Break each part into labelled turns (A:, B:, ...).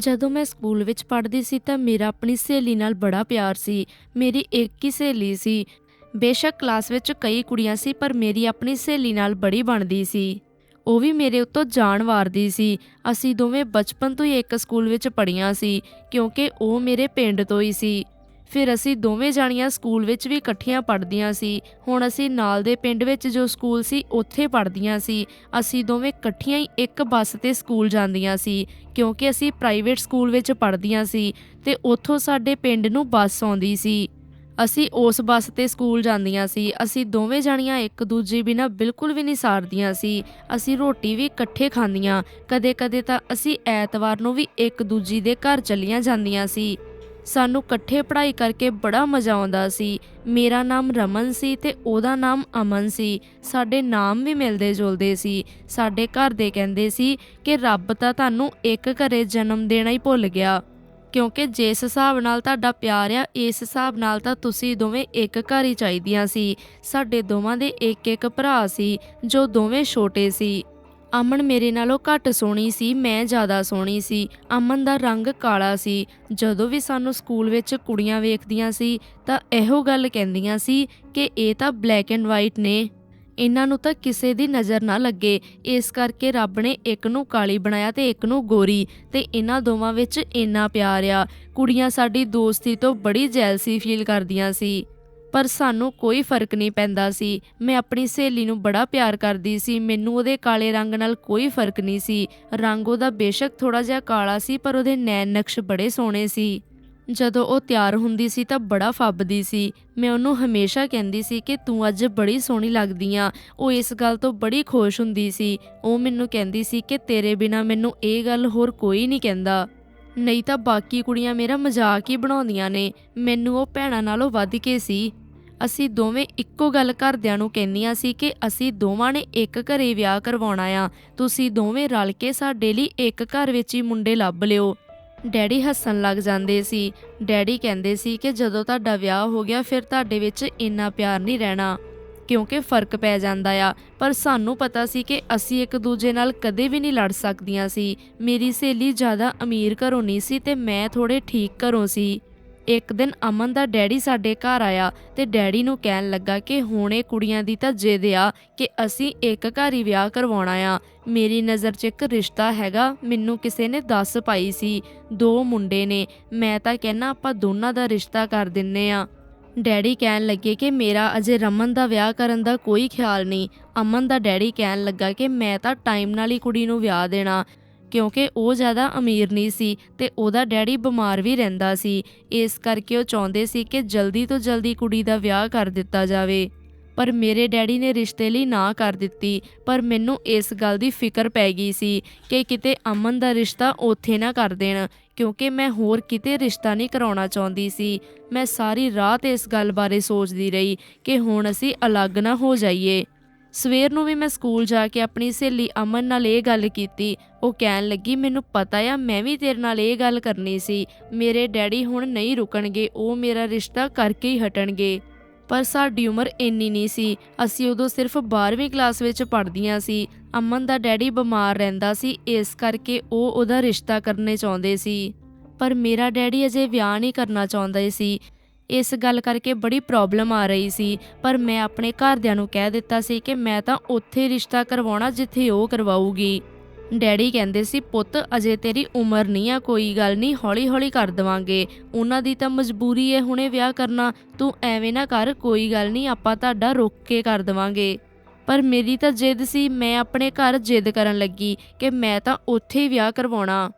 A: ਜਦੋਂ ਮੈਂ ਸਕੂਲ ਵਿੱਚ ਪੜ੍ਹਦੀ ਸੀ ਤਾਂ ਮੇਰਾ ਆਪਣੀ ਸਹੇਲੀ ਨਾਲ ਬੜਾ ਪਿਆਰ ਸੀ। ਮੇਰੀ ਇੱਕ ਹੀ ਸਹੇਲੀ ਸੀ। ਬੇਸ਼ੱਕ ਕਲਾਸ ਵਿੱਚ ਕਈ ਕੁੜੀਆਂ ਸੀ, ਪਰ ਮੇਰੀ ਆਪਣੀ ਸਹੇਲੀ ਨਾਲ ਬੜੀ ਬਣਦੀ ਸੀ। ਉਹ ਵੀ ਮੇਰੇ ਉੱਤੋਂ ਜਾਨ ਵਾਰਦੀ ਸੀ। ਅਸੀਂ ਦੋਵੇਂ ਬਚਪਨ ਤੋਂ ਹੀ ਇੱਕ ਸਕੂਲ ਵਿੱਚ ਪੜ੍ਹੀਆਂ ਸੀ, ਕਿਉਂਕਿ ਉਹ ਮੇਰੇ ਪਿੰਡ ਤੋਂ ਹੀ ਸੀ। ਫਿਰ ਅਸੀਂ ਦੋਵੇਂ ਜਾਣੀਆਂ ਸਕੂਲ ਵਿੱਚ ਵੀ ਇਕੱਠੀਆਂ ਪੜ੍ਹਦੀਆਂ ਸੀ। ਹੁਣ ਅਸੀਂ ਨਾਲ ਦੇ ਪਿੰਡ ਵਿੱਚ ਜੋ ਸਕੂਲ ਸੀ, ਉੱਥੇ ਪੜ੍ਹਦੀਆਂ ਸੀ। ਅਸੀਂ ਦੋਵੇਂ ਇਕੱਠੀਆਂ ਹੀ ਇੱਕ ਬੱਸ ਤੇ ਸਕੂਲ ਜਾਂਦੀਆਂ ਸੀ, ਕਿਉਂਕਿ ਅਸੀਂ ਪ੍ਰਾਈਵੇਟ ਸਕੂਲ ਵਿੱਚ ਪੜ੍ਹਦੀਆਂ ਸੀ ਤੇ ਉੱਥੋਂ ਸਾਡੇ ਪਿੰਡ ਨੂੰ ਬੱਸ ਆਉਂਦੀ ਸੀ। ਅਸੀਂ ਉਸ ਬੱਸ ਤੇ ਸਕੂਲ ਜਾਂਦੀਆਂ ਸੀ। ਅਸੀਂ ਦੋਵੇਂ ਜਾਣੀਆਂ ਇੱਕ ਦੂਜੇ ਬਿਨਾਂ ਬਿਲਕੁਲ ਵੀ ਨਹੀਂ ਸਾਰਦੀਆਂ ਸੀ। ਅਸੀਂ ਰੋਟੀ ਵੀ ਇਕੱਠੇ ਖਾਂਦੀਆਂ। ਕਦੇ-ਕਦੇ ਤਾਂ ਅਸੀਂ ਐਤਵਾਰ ਨੂੰ ਵੀ ਇੱਕ ਦੂਜੀ ਦੇ ਘਰ ਚਲੀਆਂ ਜਾਂਦੀਆਂ ਸੀ। ਸਾਨੂੰ ਇਕੱਠੇ ਪੜ੍ਹਾਈ ਕਰਕੇ ਬੜਾ ਮਜ਼ਾ ਆਉਂਦਾ ਸੀ। ਮੇਰਾ ਨਾਮ ਰਮਨ ਸੀ ਤੇ ਉਹਦਾ ਨਾਮ ਅਮਨ ਸੀ। ਸਾਡੇ ਨਾਮ ਵੀ ਮਿਲਦੇ ਜੁਲਦੇ ਸੀ। ਸਾਡੇ ਘਰ ਦੇ ਕਹਿੰਦੇ ਸੀ ਕਿ ਰੱਬ ਤਾਂ ਤੁਹਾਨੂੰ ਇੱਕ ਘਰੇ ਜਨਮ ਦੇਣਾ ਹੀ ਭੁੱਲ ਗਿਆ। ਕਿਉਂਕਿ ਜਿਸ ਹਿਸਾਬ ਨਾਲ ਤੁਹਾਡਾ ਪਿਆਰ ਆ, ਇਸ ਹਿਸਾਬ ਨਾਲ ਤਾਂ ਤੁਸੀਂ ਦੋਵੇਂ ਇੱਕ ਘਰ ਹੀ ਚਾਹੀਦੀਆਂ ਸੀ। ਸਾਡੇ ਦੋਵਾਂ ਦੇ ਇੱਕ ਇੱਕ ਭਰਾ ਸੀ, ਜੋ ਦੋਵੇਂ ਛੋਟੇ ਸੀ। ਅਮਨ ਮੇਰੇ ਨਾਲੋਂ ਘੱਟ ਸੋਹਣੀ ਸੀ, ਮੈਂ ਜ਼ਿਆਦਾ ਸੋਹਣੀ ਸੀ। ਅਮਨ ਦਾ ਰੰਗ ਕਾਲਾ ਸੀ। ਜਦੋਂ ਵੀ ਸਾਨੂੰ ਸਕੂਲ ਵਿੱਚ ਕੁੜੀਆਂ ਵੇਖਦੀਆਂ ਸੀ, ਤਾਂ ਇਹੋ ਗੱਲ ਕਹਿੰਦੀਆਂ ਸੀ ਕਿ ਇਹ ਤਾਂ ਬਲੈਕ ਐਂਡ ਵਾਈਟ ਨੇ। ਇਹਨਾਂ ਨੂੰ ਤਾਂ ਕਿਸੇ ਦੀ ਨਜ਼ਰ ਨਾ ਲੱਗੇ। ਇਸ ਕਰਕੇ ਰੱਬ ਨੇ ਇੱਕ ਨੂੰ ਕਾਲੀ ਬਣਾਇਆ ਤੇ ਇੱਕ ਨੂੰ ਗੋਰੀ ਤੇ ਇਹਨਾਂ ਦੋਵਾਂ ਵਿੱਚ ਇੰਨਾ ਪਿਆਰ ਆ। ਕੁੜੀਆਂ ਸਾਡੀ ਦੋਸਤੀ ਤੋਂ ਬੜੀ ਜੈਲਸੀ ਫੀਲ ਕਰਦੀਆਂ ਸੀ। ਪਰ ਸਾਨੂੰ ਕੋਈ ਫ਼ਰਕ ਨਹੀਂ ਪੈਂਦਾ ਸੀ। ਮੈਂ ਆਪਣੀ ਸਹੇਲੀ ਨੂੰ ਬੜਾ ਪਿਆਰ ਕਰਦੀ ਸੀ। ਮੈਨੂੰ ਉਹਦੇ ਕਾਲੇ ਰੰਗ ਨਾਲ ਕੋਈ ਫ਼ਰਕ ਨਹੀਂ ਸੀ। ਰੰਗ ਉਹਦਾ ਬੇਸ਼ੱਕ ਥੋੜਾ ਜਿਹਾ ਕਾਲਾ ਸੀ, ਪਰ ਉਹਦੇ ਨੈਣ ਨਕਸ਼ ਬੜੇ ਸੋਹਣੇ ਸੀ। ਜਦੋਂ ਉਹ ਤਿਆਰ ਹੁੰਦੀ ਸੀ ਤਾਂ ਬੜਾ ਫੱਬਦੀ ਸੀ। ਮੈਂ ਉਹਨੂੰ ਹਮੇਸ਼ਾ ਕਹਿੰਦੀ ਸੀ ਕਿ ਤੂੰ ਅੱਜ ਬੜੀ ਸੋਹਣੀ ਲੱਗਦੀ ਆ। ਉਹ ਇਸ ਗੱਲ ਤੋਂ ਬੜੀ ਖੁਸ਼ ਹੁੰਦੀ ਸੀ। ਉਹ ਮੈਨੂੰ ਕਹਿੰਦੀ ਸੀ ਕਿ ਤੇਰੇ ਬਿਨਾ ਮੈਨੂੰ ਇਹ ਗੱਲ ਹੋਰ ਕੋਈ ਨਹੀਂ ਕਹਿੰਦਾ। ਨਹੀਂ ਤਾਂ ਬਾਕੀ ਕੁੜੀਆਂ ਮੇਰਾ ਮਜ਼ਾਕ ਹੀ ਬਣਾਉਂਦੀਆਂ ਨੇ। ਮੈਨੂੰ ਉਹ ਭੈਣਾਂ ਨਾਲੋਂ ਵੱਧ ਕੇ ਸੀ। ਅਸੀਂ ਦੋਵੇਂ ਇੱਕੋ ਗੱਲ ਘਰਦਿਆਂ ਨੂੰ ਕਹਿੰਦੀਆਂ ਸੀ ਕਿ ਅਸੀਂ ਦੋਵਾਂ ਨੇ ਇੱਕ ਘਰੇ ਵਿਆਹ ਕਰਵਾਉਣਾ ਆ। ਤੁਸੀਂ ਦੋਵੇਂ ਰਲ ਕੇ ਸਾਡੇ ਲਈ ਇੱਕ ਘਰ ਵਿੱਚ ਹੀ ਮੁੰਡੇ ਲੱਭ ਲਿਓ। ਡੈਡੀ ਹੱਸਣ ਲੱਗ ਜਾਂਦੇ ਸੀ। ਡੈਡੀ ਕਹਿੰਦੇ ਸੀ ਕਿ ਜਦੋਂ ਤੁਹਾਡਾ ਵਿਆਹ ਹੋ ਗਿਆ, ਫਿਰ ਤੁਹਾਡੇ ਵਿੱਚ ਇੰਨਾ ਪਿਆਰ ਨਹੀਂ ਰਹਿਣਾ, ਕਿਉਂਕਿ ਫ਼ਰਕ ਪੈ ਜਾਂਦਾ ਆ। ਪਰ ਸਾਨੂੰ ਪਤਾ ਸੀ ਕਿ ਅਸੀਂ ਇੱਕ ਦੂਜੇ ਨਾਲ ਕਦੇ ਵੀ ਨਹੀਂ ਲੜ ਸਕਦੀਆਂ ਸੀ। ਮੇਰੀ ਸਹੇਲੀ ਜ਼ਿਆਦਾ ਅਮੀਰ ਘਰੋਂ ਨਹੀਂ ਸੀ ਤੇ ਮੈਂ ਥੋੜੇ ਠੀਕ ਘਰੋਂ ਸੀ। ਇੱਕ ਦਿਨ ਅਮਨ ਦਾ ਡੈਡੀ ਸਾਡੇ ਘਰ ਆਇਆ ਤੇ ਡੈਡੀ ਨੂੰ ਕਹਿਣ ਲੱਗਾ ਕਿ ਹੁਣ ਇਹ ਕੁੜੀਆਂ ਦੀ ਤਾਂ ਜਿੱਦ ਆ ਕਿ ਅਸੀਂ ਇੱਕ ਘਰ ਹੀ ਵਿਆਹ ਕਰਵਾਉਣਾ ਆ। ਮੇਰੀ ਨਜ਼ਰ 'ਚ ਇੱਕ ਰਿਸ਼ਤਾ ਹੈਗਾ, ਮੈਨੂੰ ਕਿਸੇ ਨੇ ਦੱਸ ਪਾਈ ਸੀ। ਦੋ ਮੁੰਡੇ ਨੇ, ਮੈਂ ਤਾਂ ਕਹਿਣਾ ਆਪਾਂ ਦੋਨਾਂ ਦਾ ਰਿਸ਼ਤਾ ਕਰ ਦਿੰਨੇ ਆ। ਡੈਡੀ ਕਹਿਣ ਲੱਗੇ ਕਿ ਮੇਰਾ ਅਜੇ ਰਮਨ ਦਾ ਵਿਆਹ ਕਰਨ ਦਾ ਕੋਈ ਖਿਆਲ ਨਹੀਂ। ਅਮਨ ਦਾ ਡੈਡੀ ਕਹਿਣ ਲੱਗਾ ਕਿ ਮੈਂ ਤਾਂ ਟਾਈਮ ਨਾਲ ਹੀ ਕੁੜੀ ਨੂੰ ਵਿਆਹ ਦੇਣਾ। ਕਿਉਂਕਿ ਉਹ ਜ਼ਿਆਦਾ ਅਮੀਰ ਨਹੀਂ ਸੀ ਤੇ ਉਹਦਾ ਡੈਡੀ ਬਿਮਾਰ ਵੀ ਰਹਿੰਦਾ ਸੀ। ਇਸ ਕਰਕੇ ਉਹ ਚਾਹੁੰਦੇ ਸੀ ਕਿ ਜਲਦੀ ਤੋਂ ਜਲਦੀ ਕੁੜੀ ਦਾ ਵਿਆਹ ਕਰ ਦਿੱਤਾ ਜਾਵੇ। ਪਰ ਮੇਰੇ ਡੈਡੀ ਨੇ ਰਿਸ਼ਤੇ ਲਈ ਨਾ ਕਰ ਦਿੱਤੀ। ਪਰ ਮੈਨੂੰ ਇਸ ਗੱਲ ਦੀ ਫਿਕਰ ਪੈ ਗਈ ਸੀ ਕਿ ਕਿਤੇ ਅਮਨ ਦਾ ਰਿਸ਼ਤਾ ਉੱਥੇ ਨਾ ਕਰ ਦੇਣ, ਕਿਉਂਕਿ ਮੈਂ ਹੋਰ ਕਿਤੇ ਰਿਸ਼ਤਾ ਨਹੀਂ ਕਰਾਉਣਾ ਚਾਹੁੰਦੀ ਸੀ। ਮੈਂ ਸਾਰੀ ਰਾਤ ਇਸ ਗੱਲ ਬਾਰੇ ਸੋਚਦੀ ਰਹੀ ਕਿ ਹੁਣ ਅਸੀਂ ਅਲੱਗ ਨਾ ਹੋ ਜਾਈਏ। ਸਵੇਰ ਨੂੰ ਵੀ ਮੈਂ ਸਕੂਲ ਜਾ ਕੇ ਆਪਣੀ ਸਹੇਲੀ ਅਮਨ ਨਾਲ ਇਹ ਗੱਲ ਕੀਤੀ। ਉਹ ਕਹਿਣ ਲੱਗੀ, ਮੈਨੂੰ ਪਤਾ ਆ, ਮੈਂ ਵੀ ਤੇਰੇ ਨਾਲ ਇਹ ਗੱਲ ਕਰਨੀ ਸੀ। ਮੇਰੇ ਡੈਡੀ ਹੁਣ ਨਹੀਂ ਰੁਕਣਗੇ, ਉਹ ਮੇਰਾ ਰਿਸ਼ਤਾ ਕਰਕੇ ਹੀ ਹਟਣਗੇ। ਪਰ ਸਾਡੀ ਉਮਰ ਇੰਨੀ ਨਹੀਂ ਸੀ। ਅਸੀਂ ਉਦੋਂ ਸਿਰਫ 12ਵੀਂ ਕਲਾਸ ਵਿੱਚ ਪੜ੍ਹਦੀਆਂ ਸੀ। ਅਮਨ ਦਾ ਡੈਡੀ ਬਿਮਾਰ ਰਹਿੰਦਾ ਸੀ, ਇਸ ਕਰਕੇ ਉਹ ਉਹਦਾ ਰਿਸ਼ਤਾ ਕਰਨੇ ਚਾਹੁੰਦੇ ਸੀ। ਪਰ ਮੇਰਾ ਡੈਡੀ ਅਜੇ ਵਿਆਹ ਨਹੀਂ ਕਰਨਾ ਚਾਹੁੰਦਾ ਸੀ। ਇਸ ਗੱਲ ਕਰਕੇ ਬੜੀ ਪ੍ਰੋਬਲਮ ਆ ਰਹੀ ਸੀ। ਪਰ ਮੈਂ ਆਪਣੇ ਘਰਦਿਆਂ ਨੂੰ ਕਹਿ ਦਿੱਤਾ ਸੀ ਕਿ ਮੈਂ ਤਾਂ ਉੱਥੇ ਰਿਸ਼ਤਾ ਕਰਵਾਉਣਾ ਜਿੱਥੇ ਉਹ ਕਰਵਾਊਗੀ। ਡੈਡੀ ਕਹਿੰਦੇ ਸੀ, ਪੁੱਤ, ਅਜੇ ਤੇਰੀ ਉਮਰ ਨਹੀਂ ਆ, ਕੋਈ ਗੱਲ ਨਹੀਂ, ਹੌਲੀ-ਹੌਲੀ ਕਰ ਦਵਾਂਗੇ। ਉਹਨਾਂ ਦੀ ਤਾਂ ਮਜਬੂਰੀ ਹੈ ਹੁਣੇ ਵਿਆਹ ਕਰਨਾ। ਤੂੰ ਐਵੇਂ ਨਾ ਕਰ, ਕੋਈ ਗੱਲ ਨਹੀਂ, ਆਪਾਂ ਤੁਹਾਡਾ ਰੋਕ ਕੇ ਕਰ ਦਵਾਂਗੇ। ਪਰ ਮੇਰੀ ਤਾਂ ਜਿੱਦ ਸੀ, ਮੈਂ ਆਪਣੇ ਘਰ ਜਿੱਦ ਕਰਨ ਲੱਗੀ ਕਿ ਮੈਂ ਤਾਂ ਉੱਥੇ ਹੀ ਵਿਆਹ ਕਰਵਾਉਣਾ।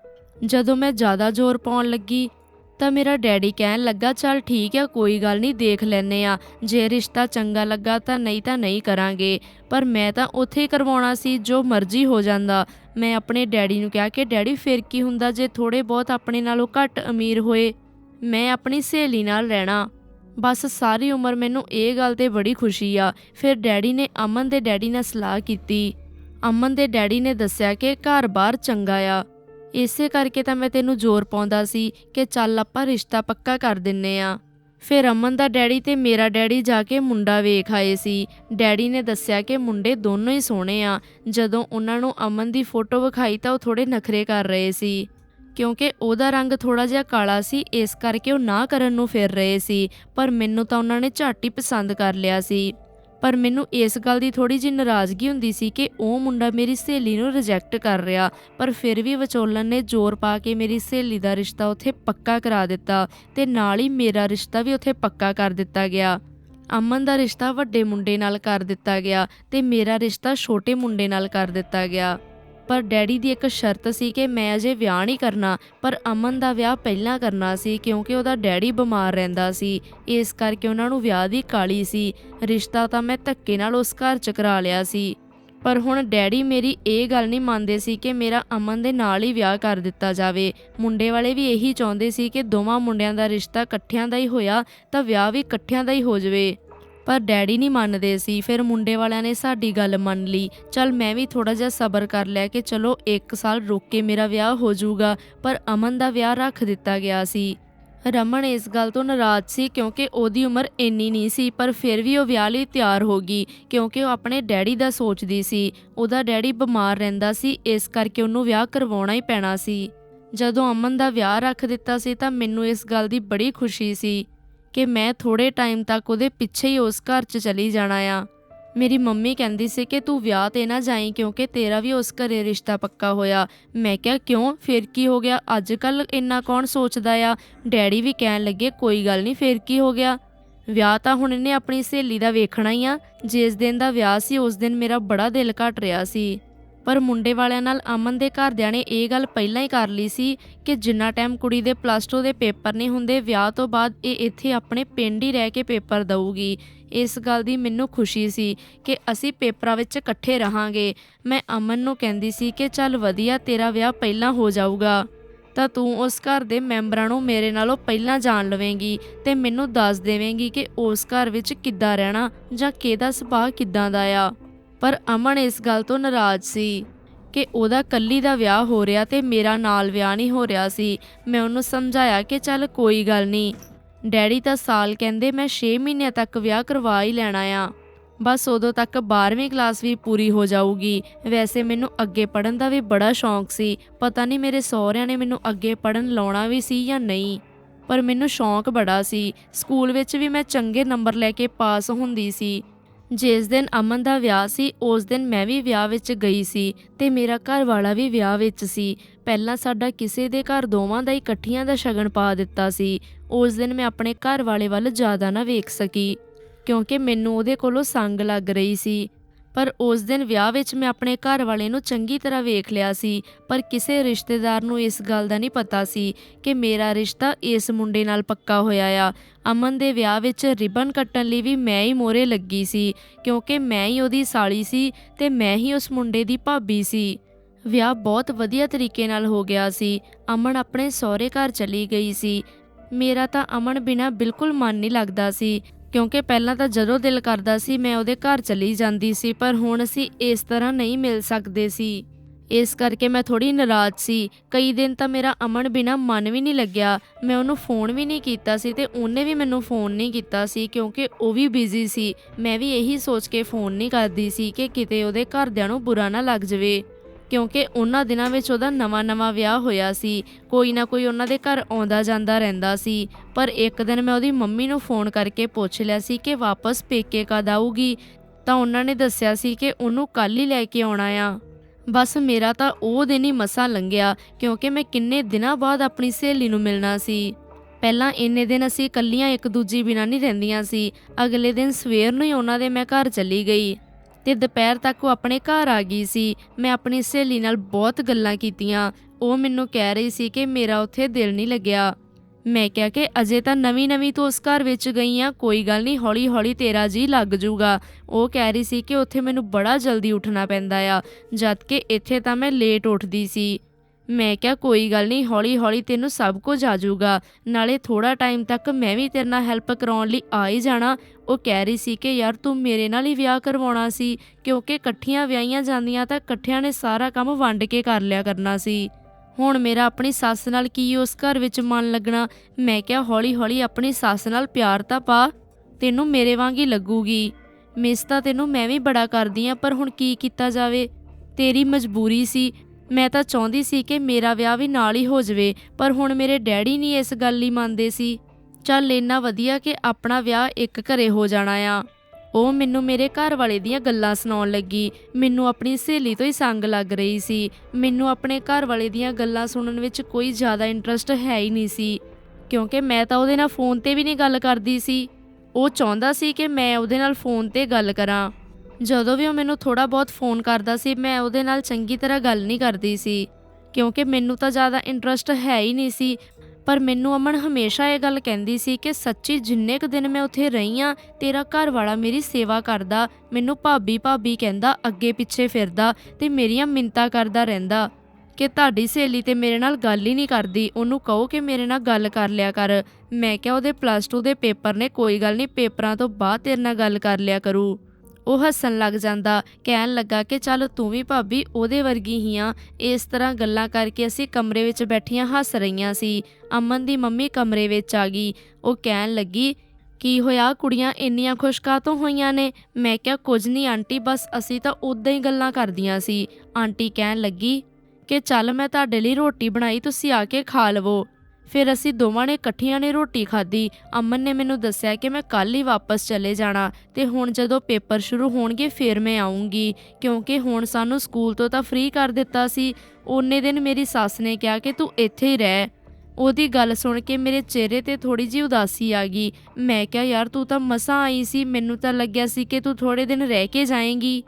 A: ਜਦੋਂ ਮੈਂ ਜ਼ਿਆਦਾ ਜ਼ੋਰ ਪਾਉਣ ਲੱਗੀ ਤਾਂ ਮੇਰਾ ਡੈਡੀ ਕਹਿਣ ਲੱਗਾ, ਚੱਲ ਠੀਕ ਆ, ਕੋਈ ਗੱਲ ਨਹੀਂ, ਦੇਖ ਲੈਨੇ ਆ ਜੇ ਰਿਸ਼ਤਾ ਚੰਗਾ ਲੱਗਾ ਤਾਂ ਨਹੀਂ ਤਾਂ ਨਹੀਂ ਕਰਾਂਗੇ। ਪਰ ਮੈਂ ਤਾਂ ਉੱਥੇ ਹੀ ਕਰਵਾਉਣਾ ਸੀ, ਜੋ ਮਰਜ਼ੀ ਹੋ ਜਾਂਦਾ। ਮੈਂ ਆਪਣੇ ਡੈਡੀ ਨੂੰ ਕਿਹਾ ਕਿ, ਡੈਡੀ, ਫਿਰ ਕੀ ਹੁੰਦਾ ਜੇ ਥੋੜੇ ਬਹੁਤ ਆਪਣੇ ਨਾਲੋਂ ਘੱਟ ਅਮੀਰ ਹੋਏ? ਮੈਂ ਆਪਣੀ ਸਹੇਲੀ ਨਾਲ ਰਹਿਣਾ। ਬਸ ਸਾਰੀ ਉਮਰ ਮੈਨੂੰ ਇਹ ਗੱਲ ਤੇ ਬੜੀ ਖੁਸ਼ੀ ਆ। ਫਿਰ ਡੈਡੀ ਨੇ ਅਮਨ ਦੇ ਡੈਡੀ ਨਾਲ ਸਲਾਹ ਕੀਤੀ। ਅਮਨ ਦੇ ਡੈਡੀ ਨੇ ਦੱਸਿਆ ਕਿ ਘਰ-ਬਾਰ ਚੰਗਾ ਆ। ਇਸੇ ਕਰਕੇ ਤਾਂ ਮੈਂ ਤੈਨੂੰ ਜ਼ੋਰ ਪਾਉਂਦਾ ਸੀ ਕਿ ਚੱਲ ਆਪਾਂ ਰਿਸ਼ਤਾ ਪੱਕਾ ਕਰ ਦਿੰਨੇ ਆ। ਫਿਰ ਅਮਨ ਦਾ ਡੈਡੀ ਤੇ ਮੇਰਾ ਡੈਡੀ ਜਾ ਕੇ ਮੁੰਡਾ ਵੇਖ ਆਏ ਸੀ। ਡੈਡੀ ਨੇ ਦੱਸਿਆ ਕਿ ਮੁੰਡੇ ਦੋਨੋਂ ਹੀ ਸੋਹਣੇ ਆ। ਜਦੋਂ ਉਹਨਾਂ ਨੂੰ ਅਮਨ ਦੀ ਫੋਟੋ ਵਿਖਾਈ ਤਾਂ ਉਹ ਥੋੜੇ ਨਖਰੇ ਕਰ ਰਹੇ ਸੀ। ਕਿਉਂਕਿ ਉਹਦਾ ਰੰਗ ਥੋੜਾ ਜਿਹਾ ਕਾਲਾ ਸੀ, ਇਸ ਕਰਕੇ ਉਹ ਨਾ ਕਰਨ ਨੂੰ ਫਿਰ ਰਹੇ ਸੀ। ਪਰ ਮੈਨੂੰ ਤਾਂ ਉਹਨਾਂ ਨੇ ਝੱਟ ਹੀ ਪਸੰਦ ਕਰ ਲਿਆ ਸੀ। ਪਰ ਮੈਨੂੰ ਇਸ ਗੱਲ ਦੀ ਥੋੜੀ ਜਿਹੀ ਨਾਰਾਜ਼ਗੀ ਹੁੰਦੀ ਸੀ ਕਿ ਉਹ ਮੁੰਡਾ ਮੇਰੀ ਸਹੇਲੀ ਨੂੰ ਰਿਜੈਕਟ ਕਰ ਰਿਹਾ, ਪਰ ਫਿਰ ਵੀ ਵਿਚੋਲਨ ਨੇ ਜ਼ੋਰ ਪਾ ਕੇ ਮੇਰੀ ਸਹੇਲੀ ਦਾ ਰਿਸ਼ਤਾ ਉੱਥੇ ਪੱਕਾ ਕਰਾ ਦਿੱਤਾ ਤੇ ਨਾਲ ਹੀ ਮੇਰਾ ਰਿਸ਼ਤਾ ਵੀ ਉੱਥੇ ਪੱਕਾ ਕਰ ਦਿੱਤਾ ਗਿਆ। ਅਮਨ ਦਾ ਰਿਸ਼ਤਾ ਵੱਡੇ ਮੁੰਡੇ ਨਾਲ ਕਰ ਦਿੱਤਾ ਗਿਆ ਤੇ ਮੇਰਾ ਰਿਸ਼ਤਾ ਛੋਟੇ ਮੁੰਡੇ ਨਾਲ ਕਰ ਦਿੱਤਾ ਗਿਆ। ਪਰ ਡੈਡੀ ਦੀ ਇੱਕ ਸ਼ਰਤ ਸੀ ਕਿ ਮੈਂ ਅਜੇ ਵਿਆਹ ਨਹੀਂ ਕਰਨਾ, ਪਰ ਅਮਨ ਦਾ ਵਿਆਹ ਪਹਿਲਾਂ ਕਰਨਾ ਸੀ ਕਿਉਂਕਿ ਉਹਦਾ ਡੈਡੀ ਬਿਮਾਰ ਰਹਿੰਦਾ ਸੀ। ਇਸ ਕਰਕੇ ਉਹਨਾਂ ਨੂੰ ਵਿਆਹ ਦੀ ਕਾਲੀ ਸੀ। ਰਿਸ਼ਤਾ ਤਾਂ ਮੈਂ ਧੱਕੇ ਨਾਲ ਉਸ ਘਰ ਚ ਕਰਾ ਲਿਆ ਸੀ। ਪਰ ਹੁਣ ਡੈਡੀ ਮੇਰੀ ਇਹ ਗੱਲ ਨਹੀਂ ਮੰਨਦੇ ਸੀ ਕਿ ਮੇਰਾ ਅਮਨ ਦੇ ਨਾਲ ਹੀ ਵਿਆਹ ਕਰ ਦਿੱਤਾ ਜਾਵੇ। ਮੁੰਡੇ ਵਾਲੇ ਵੀ ਇਹੀ ਚਾਹੁੰਦੇ ਸੀ ਕਿ ਦੋਵਾਂ ਮੁੰਡਿਆਂ ਦਾ ਰਿਸ਼ਤਾ ਇਕੱਠਿਆਂ ਦਾ ਹੀ ਹੋਇਆ ਤਾਂ ਵਿਆਹ ਵੀ ਇਕੱਠਿਆਂ ਦਾ ਹੀ ਹੋ ਜਾਵੇ। ਪਰ ਡੈਡੀ ਨਹੀਂ ਮੰਨਦੇ ਸੀ। ਫਿਰ ਮੁੰਡੇ ਵਾਲਿਆਂ ਨੇ ਸਾਡੀ ਗੱਲ ਮੰਨ ਲਈ। ਚਲ ਮੈਂ ਵੀ ਥੋੜਾ ਜਿਹਾ ਸਬਰ ਕਰ ਲਿਆ ਕਿ ਚਲੋ 1 ਸਾਲ ਰੁਕ ਕੇ ਮੇਰਾ ਵਿਆਹ ਹੋ ਜਾਊਗਾ। ਪਰ ਅਮਨ ਦਾ ਵਿਆਹ ਰੱਖ ਦਿੱਤਾ ਗਿਆ ਸੀ। ਰਮਨ ਇਸ ਗੱਲ ਤੋਂ ਨਾਰਾਜ਼ ਸੀ ਕਿਉਂਕਿ ਉਹਦੀ ਉਮਰ ਇੰਨੀ ਨਹੀਂ ਸੀ, ਪਰ ਫਿਰ ਵੀ ਉਹ ਵਿਆਹ ਲਈ ਤਿਆਰ ਹੋ ਗਈ ਕਿਉਂਕਿ ਉਹ ਆਪਣੇ ਡੈਡੀ ਦਾ ਸੋਚਦੀ ਸੀ। ਉਹਦਾ ਡੈਡੀ ਬਿਮਾਰ ਰਹਿੰਦਾ ਸੀ, ਇਸ ਕਰਕੇ ਉਹਨੂੰ ਵਿਆਹ ਕਰਵਾਉਣਾ ਹੀ ਪੈਣਾ ਸੀ। ਜਦੋਂ ਅਮਨ ਦਾ ਵਿਆਹ ਰੱਖ ਦਿੱਤਾ ਸੀ ਤਾਂ ਮੈਨੂੰ ਇਸ ਗੱਲ ਦੀ ਬੜੀ ਖੁਸ਼ੀ ਸੀ। ਕਿ ਮੈਂ ਥੋੜੇ ਟਾਈਮ ਤੱਕ ਉਹਦੇ ਪਿੱਛੇ ਹੀ ਉਸ ਘਰ 'ਚ ਚਲੀ ਜਾਣਾ ਆ। ਮੇਰੀ ਮੰਮੀ ਕਹਿੰਦੀ ਸੀ ਕਿ ਤੂੰ ਵਿਆਹ ਤੇ ਨਾ ਜਾਈ ਕਿਉਂਕਿ ਤੇਰਾ ਵੀ ਉਸ ਘਰੇ ਰਿਸ਼ਤਾ ਪੱਕਾ ਹੋਇਆ। ਮੈਂ ਕਿਹਾ, ਕਿਉਂ? ਫਿਰ ਕੀ ਹੋ ਗਿਆ? ਅੱਜ ਕੱਲ ਇੰਨਾ ਕੌਣ ਸੋਚਦਾ ਆ? ਡੈਡੀ ਵੀ ਕਹਿਣ ਲੱਗੇ, ਕੋਈ ਗੱਲ ਨਹੀਂ, ਫਿਰ ਕੀ ਹੋ ਗਿਆ? ਵਿਆਹ ਤਾਂ ਹੁਣ ਇਹਨੇ ਆਪਣੀ ਸਹੇਲੀ ਦਾ ਵੇਖਣਾ ਹੀ ਆ। ਜਿਸ ਦਿਨ ਦਾ ਵਿਆਹ ਸੀ, ਉਸ ਦਿਨ ਮੇਰਾ ਬੜਾ ਦਿਲ ਘਟ ਰਿਹਾ ਸੀ। ਪਰ ਮੁੰਡੇ ਵਾਲਿਆਂ ਨਾਲ ਅਮਨ ਦੇ ਘਰਦਿਆਂ ਨੇ ਇਹ ਗੱਲ ਪਹਿਲਾਂ ਹੀ ਕਰ ਲਈ ਸੀ ਕਿ ਜਿੰਨਾ ਟਾਈਮ ਕੁੜੀ ਦੇ ਪਲੱਸ 2 ਦੇ ਪੇਪਰ ਨਹੀਂ ਹੁੰਦੇ, ਵਿਆਹ ਤੋਂ ਬਾਅਦ ਇਹ ਇੱਥੇ ਆਪਣੇ ਪਿੰਡ ਹੀ ਰਹਿ ਕੇ ਪੇਪਰ ਦਊਗੀ। ਇਸ ਗੱਲ ਦੀ ਮੈਨੂੰ ਖੁਸ਼ੀ ਸੀ ਕਿ ਅਸੀਂ ਪੇਪਰਾਂ ਵਿੱਚ ਇਕੱਠੇ ਰਹਾਂਗੇ। ਮੈਂ ਅਮਨ ਨੂੰ ਕਹਿੰਦੀ ਸੀ ਕਿ ਚੱਲ ਵਧੀਆ ਤੇਰਾ ਵਿਆਹ ਪਹਿਲਾਂ ਹੋ ਜਾਊਗਾ। ਤਾਂ ਤੂੰ ਉਸ ਘਰ ਦੇ ਮੈਂਬਰਾਂ ਨੂੰ ਮੇਰੇ ਨਾਲੋਂ ਪਹਿਲਾਂ ਜਾਣ ਲਵੇਂਗੀ ਤੇ ਮੈਨੂੰ ਦੱਸ ਦੇਵੇਂਗੀ ਕਿ ਉਸ ਘਰ ਵਿੱਚ ਕਿੱਦਾਂ ਰਹਿਣਾ ਜਾਂ ਕਿਹਦਾ ਸੁਭਾਅ ਕਿੱਦਾਂ ਦਾ ਆ। ਪਰ ਅਮਨ ਇਸ ਗੱਲ ਤੋਂ ਨਾਰਾਜ਼ ਸੀ ਕਿ ਉਹਦਾ ਕੱਲੀ ਦਾ ਵਿਆਹ ਹੋ ਰਿਹਾ ਤੇ ਮੇਰਾ ਨਾਲ ਵਿਆਹ ਨਹੀਂ ਹੋ ਰਿਹਾ ਸੀ। ਮੈਂ ਉਹਨੂੰ ਸਮਝਾਇਆ ਕਿ ਚੱਲ ਕੋਈ ਗੱਲ ਨਹੀਂ। ਡੈਡੀ ਤਾਂ ਸਾਲ ਕਹਿੰਦੇ ਮੈਂ 6 ਮਹੀਨਿਆਂ ਤੱਕ ਵਿਆਹ ਕਰਵਾ ਹੀ ਲੈਣਾ ਆ। ਬਸ ਉਦੋਂ ਤੱਕ 12ਵੀਂ ਕਲਾਸ ਵੀ ਪੂਰੀ ਹੋ ਜਾਊਗੀ। ਵੈਸੇ ਮੈਨੂੰ ਅੱਗੇ ਪੜਨ ਦਾ ਵੀ ਬੜਾ ਸ਼ੌਂਕ ਸੀ। ਪਤਾ ਨਹੀਂ ਮੇਰੇ ਸਹੁਰਿਆਂ ਨੇ ਮੈਨੂੰ ਅੱਗੇ ਪੜਨ ਲਾਉਣਾ ਵੀ ਸੀ ਜਾਂ ਨਹੀਂ। ਪਰ ਮੈਨੂੰ ਸ਼ੌਂਕ ਬੜਾ ਸੀ। ਸਕੂਲ ਵਿੱਚ ਵੀ ਮੈਂ ਚੰਗੇ ਨੰਬਰ ਲੈ ਕੇ ਪਾਸ ਹੁੰਦੀ ਸੀ। ਜਿਸ ਦਿਨ ਅਮਨ ਦਾ ਵਿਆਹ ਸੀ, ਉਸ ਦਿਨ ਮੈਂ ਵੀ ਵਿਆਹ ਵਿੱਚ ਗਈ ਸੀ ਤੇ ਮੇਰਾ ਘਰ ਵਾਲਾ ਵੀ ਵਿਆਹ ਵਿੱਚ ਸੀ। ਪਹਿਲਾਂ ਸਾਡਾ ਕਿਸੇ ਦੇ ਘਰ ਦੋਵਾਂ ਦਾ ਹੀ ਇਕੱਠੀਆਂ ਦਾ ਸ਼ਗਨ ਪਾ ਦਿੱਤਾ ਸੀ। ਉਸ ਦਿਨ ਮੈਂ ਆਪਣੇ ਘਰ ਵਾਲੇ ਵੱਲ ਜ਼ਿਆਦਾ ਨਾ ਵੇਖ ਸਕੀ, ਕਿਉਂਕਿ ਮੈਨੂੰ ਉਹਦੇ ਕੋਲੋਂ ਸੰਗ ਲੱਗ ਰਹੀ ਸੀ। ਪਰ ਉਸ ਦਿਨ ਵਿਆਹ ਵਿੱਚ ਮੈਂ ਆਪਣੇ ਘਰ ਵਾਲੇ ਨੂੰ ਚੰਗੀ ਤਰ੍ਹਾਂ ਵੇਖ ਲਿਆ ਸੀ, ਪਰ ਕਿਸੇ ਰਿਸ਼ਤੇਦਾਰ ਨੂੰ ਇਸ ਗੱਲ ਦਾ ਨਹੀਂ ਪਤਾ ਸੀ ਕਿ ਮੇਰਾ ਰਿਸ਼ਤਾ ਇਸ ਮੁੰਡੇ ਨਾਲ ਪੱਕਾ ਹੋਇਆ ਆ। ਅਮਨ ਦੇ ਵਿਆਹ ਵਿੱਚ ਰਿਬਨ ਕੱਟਣ ਲਈ ਵੀ ਮੈਂ ਹੀ ਮੋਰੇ ਲੱਗੀ ਸੀ, ਕਿਉਂਕਿ ਮੈਂ ਹੀ ਉਹਦੀ ਸਾਲੀ ਸੀ ਤੇ ਮੈਂ ਹੀ ਉਸ ਮੁੰਡੇ ਦੀ ਭਾਬੀ ਸੀ। ਵਿਆਹ ਬਹੁਤ ਵਧੀਆ ਤਰੀਕੇ ਨਾਲ ਹੋ ਗਿਆ ਸੀ। ਅਮਨ ਆਪਣੇ ਸਹੁਰੇ ਘਰ ਚਲੀ ਗਈ ਸੀ। ਮੇਰਾ ਤਾਂ ਅਮਨ ਬਿਨਾ ਬਿਲਕੁਲ ਮਨ ਨਹੀਂ ਲੱਗਦਾ ਸੀ। ਕਿਉਂਕਿ ਪਹਿਲਾਂ ਤਾਂ ਜਦੋਂ ਦਿਲ ਕਰਦਾ ਸੀ ਮੈਂ ਉਹਦੇ ਘਰ ਚਲੀ ਜਾਂਦੀ ਸੀ, ਪਰ ਹੁਣ ਅਸੀਂ ਇਸ ਤਰ੍ਹਾਂ ਨਹੀਂ ਮਿਲ ਸਕਦੇ ਸੀ। ਇਸ ਕਰਕੇ ਮੈਂ ਥੋੜੀ ਨਾਰਾਜ਼ ਸੀ। ਕਈ ਦਿਨ ਤਾਂ ਮੇਰਾ ਅਮਨ ਬਿਨਾ ਮਨ ਵੀ ਨਹੀਂ ਲੱਗਿਆ। ਮੈਂ ਉਹਨੂੰ ਫੋਨ ਵੀ ਨਹੀਂ ਕੀਤਾ ਸੀ ਤੇ ਉਹਨੇ ਵੀ ਮੈਨੂੰ ਫੋਨ ਨਹੀਂ ਕੀਤਾ ਸੀ ਕਿਉਂਕਿ ਉਹ ਵੀ ਬਿਜ਼ੀ ਸੀ। ਮੈਂ ਵੀ ਇਹੀ ਸੋਚ ਕੇ ਫੋਨ ਨਹੀਂ ਕਰਦੀ ਸੀ ਕਿ ਕਿਤੇ ਉਹਦੇ ਘਰਦਿਆਂ ਨੂੰ ਬੁਰਾ ਨਾ ਲੱਗ ਜਾਵੇ। ਕਿਉਂਕਿ ਉਹਨਾਂ ਦਿਨਾਂ ਵਿੱਚ ਉਹਦਾ ਨਵਾਂ-ਨਵਾਂ ਵਿਆਹ ਹੋਇਆ ਸੀ। ਕੋਈ ਨਾ ਕੋਈ ਉਹਨਾਂ ਦੇ ਘਰ ਆਉਂਦਾ ਜਾਂਦਾ ਰਹਿੰਦਾ ਸੀ। ਪਰ ਇੱਕ ਦਿਨ ਮੈਂ ਉਹਦੀ ਮੰਮੀ ਨੂੰ ਫੋਨ ਕਰਕੇ ਪੁੱਛ ਲਿਆ ਸੀ ਕਿ ਵਾਪਸ ਪੇਕੇ ਕਦ ਆਊਗੀ? ਤਾਂ ਉਹਨਾਂ ਨੇ ਦੱਸਿਆ ਸੀ ਕਿ ਉਹਨੂੰ ਕੱਲ ਹੀ ਲੈ ਕੇ ਆਉਣਾ ਆ। ਬਸ ਮੇਰਾ ਤਾਂ ਉਹ ਦਿਨ ਹੀ ਮਸਾਂ ਲੰਘਿਆ, ਕਿਉਂਕਿ ਮੈਂ ਕਿੰਨੇ ਦਿਨਾਂ ਬਾਅਦ ਆਪਣੀ ਸਹੇਲੀ ਨੂੰ ਮਿਲਣਾ ਸੀ। ਪਹਿਲਾਂ ਇੰਨੇ ਦਿਨ ਅਸੀਂ ਇਕੱਲੀਆਂ ਇੱਕ ਦੂਜੀ ਬਿਨਾਂ ਨਹੀਂ ਰਹਿੰਦੀਆਂ ਸੀ। ਅਗਲੇ ਦਿਨ ਸਵੇਰ ਨੂੰ ਹੀ ਉਹਨਾਂ ਦੇ ਮੈਂ ਘਰ ਚਲੀ ਗਈ। ਤੇ ਦੁਪਹਿਰ ਤੱਕ ਉਹ ਆਪਣੇ ਘਰ ਆ ਗਈ ਸੀ। ਮੈਂ ਆਪਣੀ ਸਹੇਲੀ ਨਾਲ ਬਹੁਤ ਗੱਲਾਂ ਕੀਤੀਆਂ। ਉਹ ਮੈਨੂੰ ਕਹਿ ਰਹੀ ਸੀ ਕਿ ਮੇਰਾ ਉੱਥੇ ਦਿਲ ਨਹੀਂ ਲੱਗਿਆ। ਮੈਂ ਕਿਹਾ ਕਿ ਅਜੇ ਤਾਂ ਨਵੀਂ-ਨਵੀਂ ਤੋਂ ਉਸ ਘਰ ਵਿੱਚ ਗਈ ਆ, ਕੋਈ ਗੱਲ ਨਹੀਂ, ਹੌਲੀ-ਹੌਲੀ ਤੇਰਾ ਜੀ ਲੱਗ ਜਾਊਗਾ ਉਹ ਕਹਿ ਰਹੀ ਸੀ ਕਿ ਉੱਥੇ ਮੈਨੂੰ ਬੜਾ ਜਲਦੀ ਉੱਠਣਾ ਪੈਂਦਾ ਆ, ਜਦ ਕਿ ਇੱਥੇ ਤਾਂ ਮੈਂ ਲੇਟ ਉੱਠਦੀ ਸੀ। ਮੈਂ ਕਿਹਾ, ਕੋਈ ਗੱਲ ਨਹੀਂ, ਹੌਲੀ-ਹੌਲੀ ਤੈਨੂੰ ਸਭ ਕੁਝ ਆ ਜਾਊਗਾ। ਨਾਲੇ ਥੋੜਾ ਟਾਈਮ ਤੱਕ ਮੈਂ ਵੀ ਤੇਰੇ ਨਾਲ ਹੈਲਪ ਕਰਾਉਣ ਲਈ ਆ ਹੀ ਜਾਣਾ। ਉਹ ਕਹਿ ਰਹੀ ਸੀ ਕਿ, ਯਾਰ, ਤੂੰ ਮੇਰੇ ਨਾਲ ਹੀ ਵਿਆਹ ਕਰਵਾਉਣਾ ਸੀ, ਕਿਉਂਕਿ ਇਕੱਠੀਆਂ ਵਿਆਹੀਆਂ ਜਾਂਦੀਆਂ ਤਾਂ ਇਕੱਠਿਆਂ ਨੇ ਸਾਰਾ ਕੰਮ ਵੰਡ ਕੇ ਕਰ ਲਿਆ ਕਰਨਾ ਸੀ। ਹੁਣ ਮੇਰਾ ਆਪਣੀ ਸੱਸ ਨਾਲ ਕੀ ਉਸ ਘਰ ਵਿੱਚ ਮਨ ਲੱਗਣਾ? ਮੈਂ ਕਿਹਾ, ਹੌਲੀ-ਹੌਲੀ ਆਪਣੀ ਸੱਸ ਨਾਲ ਪਿਆਰ ਤਾਂ ਪਾ, ਤੈਨੂੰ ਮੇਰੇ ਵਾਂਗ ਹੀ ਲੱਗੂਗੀ। ਮਿਸ ਤਾਂ ਤੈਨੂੰ ਮੈਂ ਵੀ ਬੜਾ ਕਰਦੀ ਆ, ਪਰ ਹੁਣ ਕੀ ਕੀਤਾ ਜਾਵੇ? ਤੇਰੀ ਮਜਬੂਰੀ ਸੀ ਮੈਂ ਤਾਂ ਚਾਹੁੰਦੀ ਸੀ ਕਿ ਮੇਰਾ ਵਿਆਹ ਵੀ ਨਾਲ ਹੀ ਹੋ ਜਾਵੇ, ਪਰ ਹੁਣ ਮੇਰੇ ਡੈਡੀ ਨਹੀਂ ਇਸ ਗੱਲ ਲਈ ਮੰਨਦੇ ਸੀ। ਚੱਲ ਇੰਨਾ ਵਧੀਆ ਕਿ ਆਪਣਾ ਵਿਆਹ ਇੱਕ ਘਰੇ ਹੋ ਜਾਣਾ ਆ। ਉਹ ਮੈਨੂੰ ਮੇਰੇ ਘਰ ਵਾਲੇ ਦੀਆਂ ਗੱਲਾਂ ਸੁਣਾਉਣ ਲੱਗੀ। ਮੈਨੂੰ ਆਪਣੀ ਸਹੇਲੀ ਤੋਂ ਹੀ ਸੰਗ ਲੱਗ ਰਹੀ ਸੀ। ਮੈਨੂੰ ਆਪਣੇ ਘਰ ਵਾਲੇ ਦੀਆਂ ਗੱਲਾਂ ਸੁਣਨ ਵਿੱਚ ਕੋਈ ਜ਼ਿਆਦਾ ਇੰਟਰਸਟ ਹੈ ਹੀ ਨਹੀਂ ਸੀ। ਕਿਉਂਕਿ ਮੈਂ ਤਾਂ ਉਹਦੇ ਨਾਲ ਫੋਨ ਤੇ ਵੀ ਨਹੀਂ ਗੱਲ ਕਰਦੀ ਸੀ। ਉਹ ਚਾਹੁੰਦਾ ਸੀ ਕਿ ਮੈਂ ਉਹਦੇ ਨਾਲ ਫੋਨ ਤੇ ਗੱਲ ਕਰਾਂ। ਜਦੋਂ ਵੀ ਉਹ ਮੈਨੂੰ ਥੋੜਾ ਬਹੁਤ ਫੋਨ ਕਰਦਾ ਸੀ, ਮੈਂ ਉਹਦੇ ਨਾਲ ਚੰਗੀ ਤਰ੍ਹਾਂ ਗੱਲ ਨਹੀਂ ਕਰਦੀ ਸੀ, ਕਿਉਂਕਿ ਮੈਨੂੰ ਤਾਂ ਜ਼ਿਆਦਾ ਇੰਟਰਸਟ ਹੈ ਹੀ ਨਹੀਂ ਸੀ। ਪਰ ਮੈਨੂੰ ਅਮਨ ਹਮੇਸ਼ਾ ਇਹ ਗੱਲ ਕਹਿੰਦੀ ਸੀ ਕਿ ਸੱਚੀ ਜਿੰਨੇ ਕੁ ਦਿਨ ਮੈਂ ਉੱਥੇ ਰਹੀ ਆ, ਤੇਰਾ ਘਰ ਵਾਲਾ ਮੇਰੀ ਸੇਵਾ ਕਰਦਾ, ਮੈਨੂੰ ਭਾਬੀ ਭਾਬੀ ਕਹਿੰਦਾ, ਅੱਗੇ ਪਿੱਛੇ ਫਿਰਦਾ ਤੇ ਮੇਰੀਆਂ ਮਿੰਤਾ ਕਰਦਾ ਰਹਿੰਦਾ। ਕਿ ਤੁਹਾਡੀ ਸਹੇਲੀ ਤੇ ਮੇਰੇ ਨਾਲ ਗੱਲ ਹੀ ਨਹੀਂ ਕਰਦੀ, ਉਹਨੂੰ ਕਹੋ ਕਿ ਮੇਰੇ ਨਾਲ ਗੱਲ ਕਰ ਲਿਆ ਕਰ। ਮੈਂ ਕਿਹਾ ਉਹਦੇ ਪਲੱਸ 2 ਦੇ ਪੇਪਰ ਨੇ, ਕੋਈ ਗੱਲ ਨਹੀਂ, ਪੇਪਰਾਂ ਤੋਂ ਬਾਅਦ ਤੇਰੇ ਨਾਲ ਗੱਲ ਕਰ ਲਿਆ ਕਰੂ। ਉਹ ਹੱਸਣ ਲੱਗ ਜਾਂਦਾ, ਕਹਿਣ ਲੱਗਾ ਕਿ ਚੱਲ ਤੂੰ ਵੀ ਭਾਬੀ ਉਹਦੇ ਵਰਗੀ ਹੀ ਆ। ਇਸ ਤਰ੍ਹਾਂ ਗੱਲਾਂ ਕਰਕੇ ਅਸੀਂ ਕਮਰੇ ਵਿੱਚ ਬੈਠੀਆਂ ਹੱਸ ਰਹੀਆਂ ਸੀ। ਅਮਨ ਦੀ ਮੰਮੀ ਕਮਰੇ ਵਿੱਚ ਆ ਗਈ। ਉਹ ਕਹਿਣ ਲੱਗੀ, ਕੀ ਹੋਇਆ? ਕੁੜੀਆਂ ਇੰਨੀਆਂ ਖੁਸ਼ਕਾ ਤੋਂ ਹੋਈਆਂ ਨੇ? ਮੈਂ ਕਿਹਾ, ਕੁਝ ਨਹੀਂ ਆਂਟੀ, ਬਸ ਅਸੀਂ ਤਾਂ ਉਦਾਂ ਹੀ ਗੱਲਾਂ ਕਰਦੀਆਂ ਸੀ। ਆਂਟੀ ਕਹਿਣ ਲੱਗੀ, ਕਿ ਚੱਲ ਮੈਂ ਤੁਹਾਡੇ ਲਈ ਰੋਟੀ ਬਣਾਈ, ਤੁਸੀਂ ਆ ਕੇ ਖਾ ਲਵੋ। ਫਿਰ ਅਸੀਂ ਦੋਵਾਂ ਨੇ ਇਕੱਠੀਆਂ ਨੇ ਰੋਟੀ ਖਾਧੀ। ਅਮਨ ਨੇ ਮੈਨੂੰ ਦੱਸਿਆ ਕਿ ਮੈਂ ਕੱਲ ਹੀ ਵਾਪਸ ਚਲੇ ਜਾਣਾ ਤੇ ਹੁਣ ਜਦੋਂ ਪੇਪਰ ਸ਼ੁਰੂ ਹੋਣਗੇ ਫਿਰ ਮੈਂ ਆਉਂਗੀ ਕਿਉਂਕਿ ਹੁਣ ਸਾਨੂੰ ਸਕੂਲ ਤੋਂ ਤਾਂ ਫ੍ਰੀ ਕਰ ਦਿੱਤਾ ਸੀ। ਉਹਨੇ ਦਿਨ ਮੇਰੀ ਸੱਸ ਨੇ ਕਿਹਾ ਕਿ ਤੂੰ ਇੱਥੇ ਹੀ ਰਹਿ। ਉਹਦੀ ਗੱਲ ਸੁਣ ਕੇ ਮੇਰੇ ਚਿਹਰੇ ਤੇ ਥੋੜੀ ਜਿਹੀ ਉਦਾਸੀ ਆ ਗਈ। ਮੈਂ ਕਿਹਾ, ਯਾਰ ਤੂੰ ਤਾਂ ਮਸਾਂ ਆਈ ਸੀ, ਮੈਨੂੰ ਤਾਂ ਲੱਗਿਆ ਸੀ ਕਿ ਤੂੰ ਥੋੜੇ ਦਿਨ ਰਹਿ ਕੇ ਜਾਏਂਗੀ।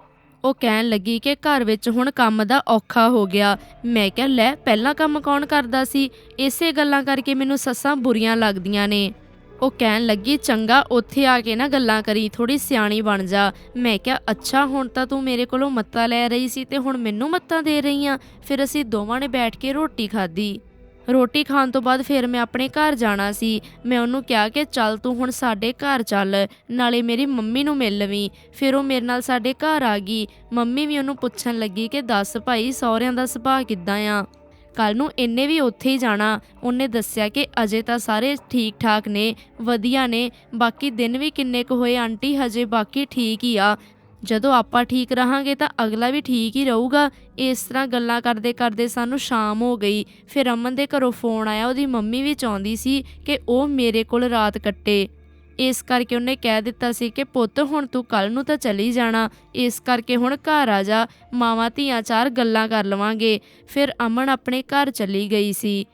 A: ਉਹ ਕਹਿਣ ਲੱਗੀ ਕਿ ਘਰ ਵਿੱਚ ਹੁਣ ਕੰਮ ਦਾ ਔਖਾ ਹੋ ਗਿਆ। ਮੈਂ ਕਿਹਾ, ਲੈ, ਪਹਿਲਾਂ ਕੰਮ ਕੌਣ ਕਰਦਾ ਸੀ? ਇਸੇ ਗੱਲਾਂ ਕਰਕੇ ਮੈਨੂੰ ਸੱਸਾਂ ਬੁਰੀਆਂ ਲੱਗਦੀਆਂ ਨੇ। ਉਹ ਕਹਿਣ ਲੱਗੀ, ਚੰਗਾ, ਉੱਥੇ ਆ ਕੇ ਨਾ ਗੱਲਾਂ ਕਰੀ ਥੋੜੀ ਸਿਆਣੀ ਬਣ ਜਾ। ਮੈਂ ਕਿਹਾ, ਅੱਛਾ, ਹੁਣ ਤਾਂ ਤੂੰ ਮੇਰੇ ਕੋਲੋਂ ਮੱਤਾ ਲੈ ਰਹੀ ਸੀ ਤੇ ਹੁਣ ਮੈਨੂੰ ਮੱਤਾ ਦੇ ਰਹੀ ਆ ਫਿਰ ਅਸੀਂ ਦੋਵਾਂ ਨੇ ਬੈਠ ਕੇ ਰੋਟੀ ਖਾਧੀ। ਰੋਟੀ ਖਾਣ ਤੋਂ ਬਾਅਦ ਫਿਰ ਮੈਂ ਆਪਣੇ ਘਰ ਜਾਣਾ ਸੀ। ਮੈਂ ਉਹਨੂੰ ਕਿਹਾ ਕਿ ਚੱਲ ਤੂੰ ਹੁਣ ਸਾਡੇ ਘਰ ਚੱਲ, ਨਾਲੇ ਮੇਰੀ ਮੰਮੀ ਨੂੰ ਮਿਲ ਲਵੀਂ। ਫਿਰ ਉਹ ਮੇਰੇ ਨਾਲ ਸਾਡੇ ਘਰ ਆ ਗਈ। ਮੰਮੀ ਵੀ ਉਹਨੂੰ ਪੁੱਛਣ ਲੱਗੀ ਕਿ ਦੱਸ ਭਾਈ, ਸਹੁਰਿਆਂ ਦਾ ਸੁਭਾਅ ਕਿੱਦਾਂ ਆ? ਕੱਲ ਨੂੰ ਇੰਨੇ ਵੀ ਉੱਥੇ ਹੀ ਜਾਣਾ। ਉਹਨੇ ਦੱਸਿਆ ਕਿ ਅਜੇ ਤਾਂ ਸਾਰੇ ਠੀਕ ਠਾਕ ਨੇ, ਵਧੀਆ ਨੇ। ਬਾਕੀ ਦਿਨ ਵੀ ਕਿੰਨੇ ਕੁ ਹੋਏ, ਆਂਟੀ ਹਜੇ ਬਾਕੀ ਠੀਕ ਹੀ ਆ। ਜਦੋਂ ਆਪਾਂ ਠੀਕ ਰਹਾਂਗੇ ਤਾਂ ਅਗਲਾ ਵੀ ਠੀਕ ਹੀ ਰਹੂਗਾ। ਇਸ ਤਰ੍ਹਾਂ ਗੱਲਾਂ ਕਰਦੇ ਕਰਦੇ ਸਾਨੂੰ ਸ਼ਾਮ ਹੋ ਗਈ। ਫਿਰ ਅਮਨ ਦੇ ਘਰੋਂ ਫੋਨ ਆਇਆ, ਉਹਦੀ ਮੰਮੀ ਵੀ ਚਾਹੁੰਦੀ ਸੀ ਕਿ ਉਹ ਮੇਰੇ ਕੋਲ ਰਾਤ ਕੱਟੇ। ਇਸ ਕਰਕੇ ਉਹਨੇ ਕਹਿ ਦਿੱਤਾ ਸੀ ਕਿ ਪੁੱਤ, ਹੁਣ ਤੂੰ ਕੱਲ ਨੂੰ ਤਾਂ ਚਲੀ ਜਾਣਾ। ਇਸ ਕਰਕੇ ਹੁਣ ਘਰ ਆ ਜਾ। ਮਾਵਾਂ ਧੀਆਂ ਚਾਰ ਗੱਲਾਂ ਕਰ ਲਵਾਂਗੇ। ਫਿਰ ਅਮਨ ਆਪਣੇ ਘਰ ਚਲੀ ਗਈ ਸੀ।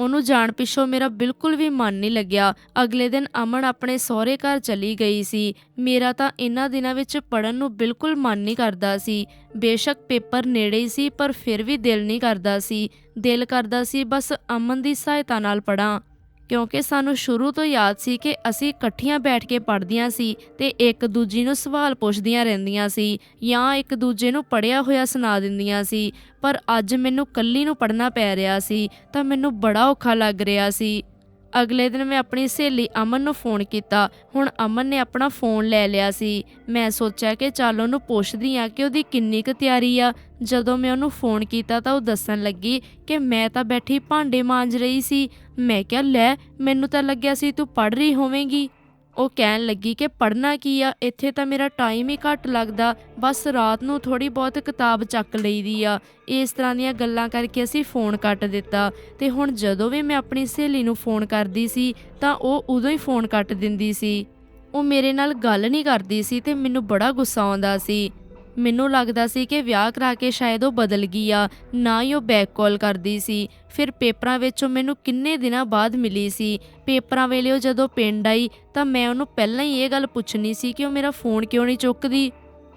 A: ਉਹਨੂੰ ਜਾਣ ਪਿੱਛੋਂ ਮੇਰਾ ਬਿਲਕੁਲ ਵੀ ਮਨ ਨਹੀਂ ਲੱਗਿਆ। ਅਗਲੇ ਦਿਨ ਅਮਨ ਆਪਣੇ ਸਹੁਰੇ ਘਰ ਚਲੀ ਗਈ ਸੀ। ਮੇਰਾ ਤਾਂ ਇਹਨਾਂ ਦਿਨਾਂ ਵਿੱਚ ਪੜਨ ਨੂੰ ਬਿਲਕੁਲ ਮਨ ਨਹੀਂ ਕਰਦਾ ਸੀ। ਬੇਸ਼ੱਕ ਪੇਪਰ ਨੇੜੇ ਹੀ ਸੀ, ਪਰ ਫਿਰ ਵੀ ਦਿਲ ਨਹੀਂ ਕਰਦਾ ਸੀ। ਦਿਲ ਕਰਦਾ ਸੀ ਬਸ ਅਮਨ ਦੀ ਸਹਾਇਤਾ ਨਾਲ ਪੜਾਂ ਕਿਉਂਕਿ ਸਾਨੂੰ ਸ਼ੁਰੂ ਤੋਂ ਯਾਦ ਸੀ ਕਿ ਅਸੀਂ ਇਕੱਠੀਆਂ ਬੈਠ ਕੇ ਪੜ੍ਹਦੀਆਂ ਸੀ ਤੇ ਇੱਕ ਦੂਜੀ ਨੂੰ ਸਵਾਲ ਪੁੱਛਦੀਆਂ ਰਹਿੰਦੀਆਂ ਸੀ ਜਾਂ ਇੱਕ ਦੂਜੇ ਨੂੰ ਪੜਿਆ ਹੋਇਆ ਸੁਣਾ ਦਿੰਦੀਆਂ ਸੀ। ਪਰ ਅੱਜ ਮੈਨੂੰ ਕੱਲੀ ਨੂੰ ਪੜ੍ਹਨਾ ਪੈ ਰਿਹਾ ਸੀ ਤਾਂ ਮੈਨੂੰ ਬੜਾ ਔਖਾ ਲੱਗ ਰਿਹਾ ਸੀ। ਅਗਲੇ ਦਿਨ ਮੈਂ ਆਪਣੀ ਸਹੇਲੀ ਅਮਨ ਨੂੰ ਫੋਨ ਕੀਤਾ। ਹੁਣ ਅਮਨ ਨੇ ਆਪਣਾ ਫੋਨ ਲੈ ਲਿਆ ਸੀ। ਮੈਂ ਸੋਚਿਆ ਕਿ ਚੱਲ ਉਹਨੂੰ ਪੁੱਛਦੀ ਆ ਕਿ ਉਹਦੀ ਕਿੰਨੀ ਕੁ ਤਿਆਰੀ ਆ। ਜਦੋਂ ਮੈਂ ਉਹਨੂੰ ਫੋਨ ਕੀਤਾ ਤਾਂ ਉਹ ਦੱਸਣ ਲੱਗੀ ਕਿ ਮੈਂ ਤਾਂ ਬੈਠੀ ਭਾਂਡੇ ਮਾਂਜ ਰਹੀ ਸੀ। ਮੈਂ ਕਿਹਾ, ਲੈ, ਮੈਨੂੰ ਤਾਂ ਲੱਗਿਆ ਸੀ ਤੂੰ ਪੜ ਰਹੀ ਹੋਵੇਂਗੀ। ਉਹ ਕਹਿਣ ਲੱਗੀ ਕਿ ਪੜਨਾ ਕੀ ਆ, ਇੱਥੇ ਤਾਂ ਮੇਰਾ ਟਾਈਮ ਹੀ ਘੱਟ ਲੱਗਦਾ, ਬਸ ਰਾਤ ਨੂੰ ਥੋੜੀ ਬਹੁਤ ਕਿਤਾਬ ਚੱਕ ਲਈਦੀ ਆ। ਇਸ ਤਰ੍ਹਾਂ ਦੀਆਂ ਗੱਲਾਂ ਕਰਕੇ ਅਸੀਂ ਫੋਨ ਕੱਟ ਦਿੱਤਾ ਤੇ ਹੁਣ ਜਦੋਂ ਵੀ ਮੈਂ ਆਪਣੀ ਸਹੇਲੀ ਨੂੰ ਫੋਨ ਕਰਦੀ ਸੀ, ਤਾਂ ਉਹ ਉਦੋਂ ਹੀ ਫੋਨ ਕੱਟ ਦਿੰਦੀ ਸੀ। ਉਹ ਮੇਰੇ ਨਾਲ ਗੱਲ ਨਹੀਂ ਕਰਦੀ ਸੀ ਤੇ ਮੈਨੂੰ ਬੜਾ ਗੁੱਸਾ ਆਉਂਦਾ ਸੀ। ਮੈਨੂੰ ਲੱਗਦਾ ਸੀ ਕਿ ਵਿਆਹ ਕਰਾ ਕੇ ਸ਼ਾਇਦ ਉਹ ਬਦਲ ਗਈ ਆ, ਨਾ ਹੀ ਉਹ ਬੈਕ ਕਾਲ ਕਰਦੀ ਸੀ। ਫਿਰ ਪੇਪਰਾਂ ਵਿੱਚ ਉਹ ਮੈਨੂੰ ਕਿੰਨੇ ਦਿਨਾਂ ਬਾਅਦ ਮਿਲੀ ਸੀ। ਪੇਪਰਾਂ ਵੇਲੇ ਉਹ ਜਦੋਂ ਪਿੰਡ ਆਈ ਤਾਂ ਮੈਂ ਉਹਨੂੰ ਪਹਿਲਾਂ ਹੀ ਇਹ ਗੱਲ ਪੁੱਛਣੀ ਸੀ ਕਿ ਉਹ ਮੇਰਾ ਫੋਨ ਕਿਉਂ ਨਹੀਂ ਚੁੱਕਦੀ?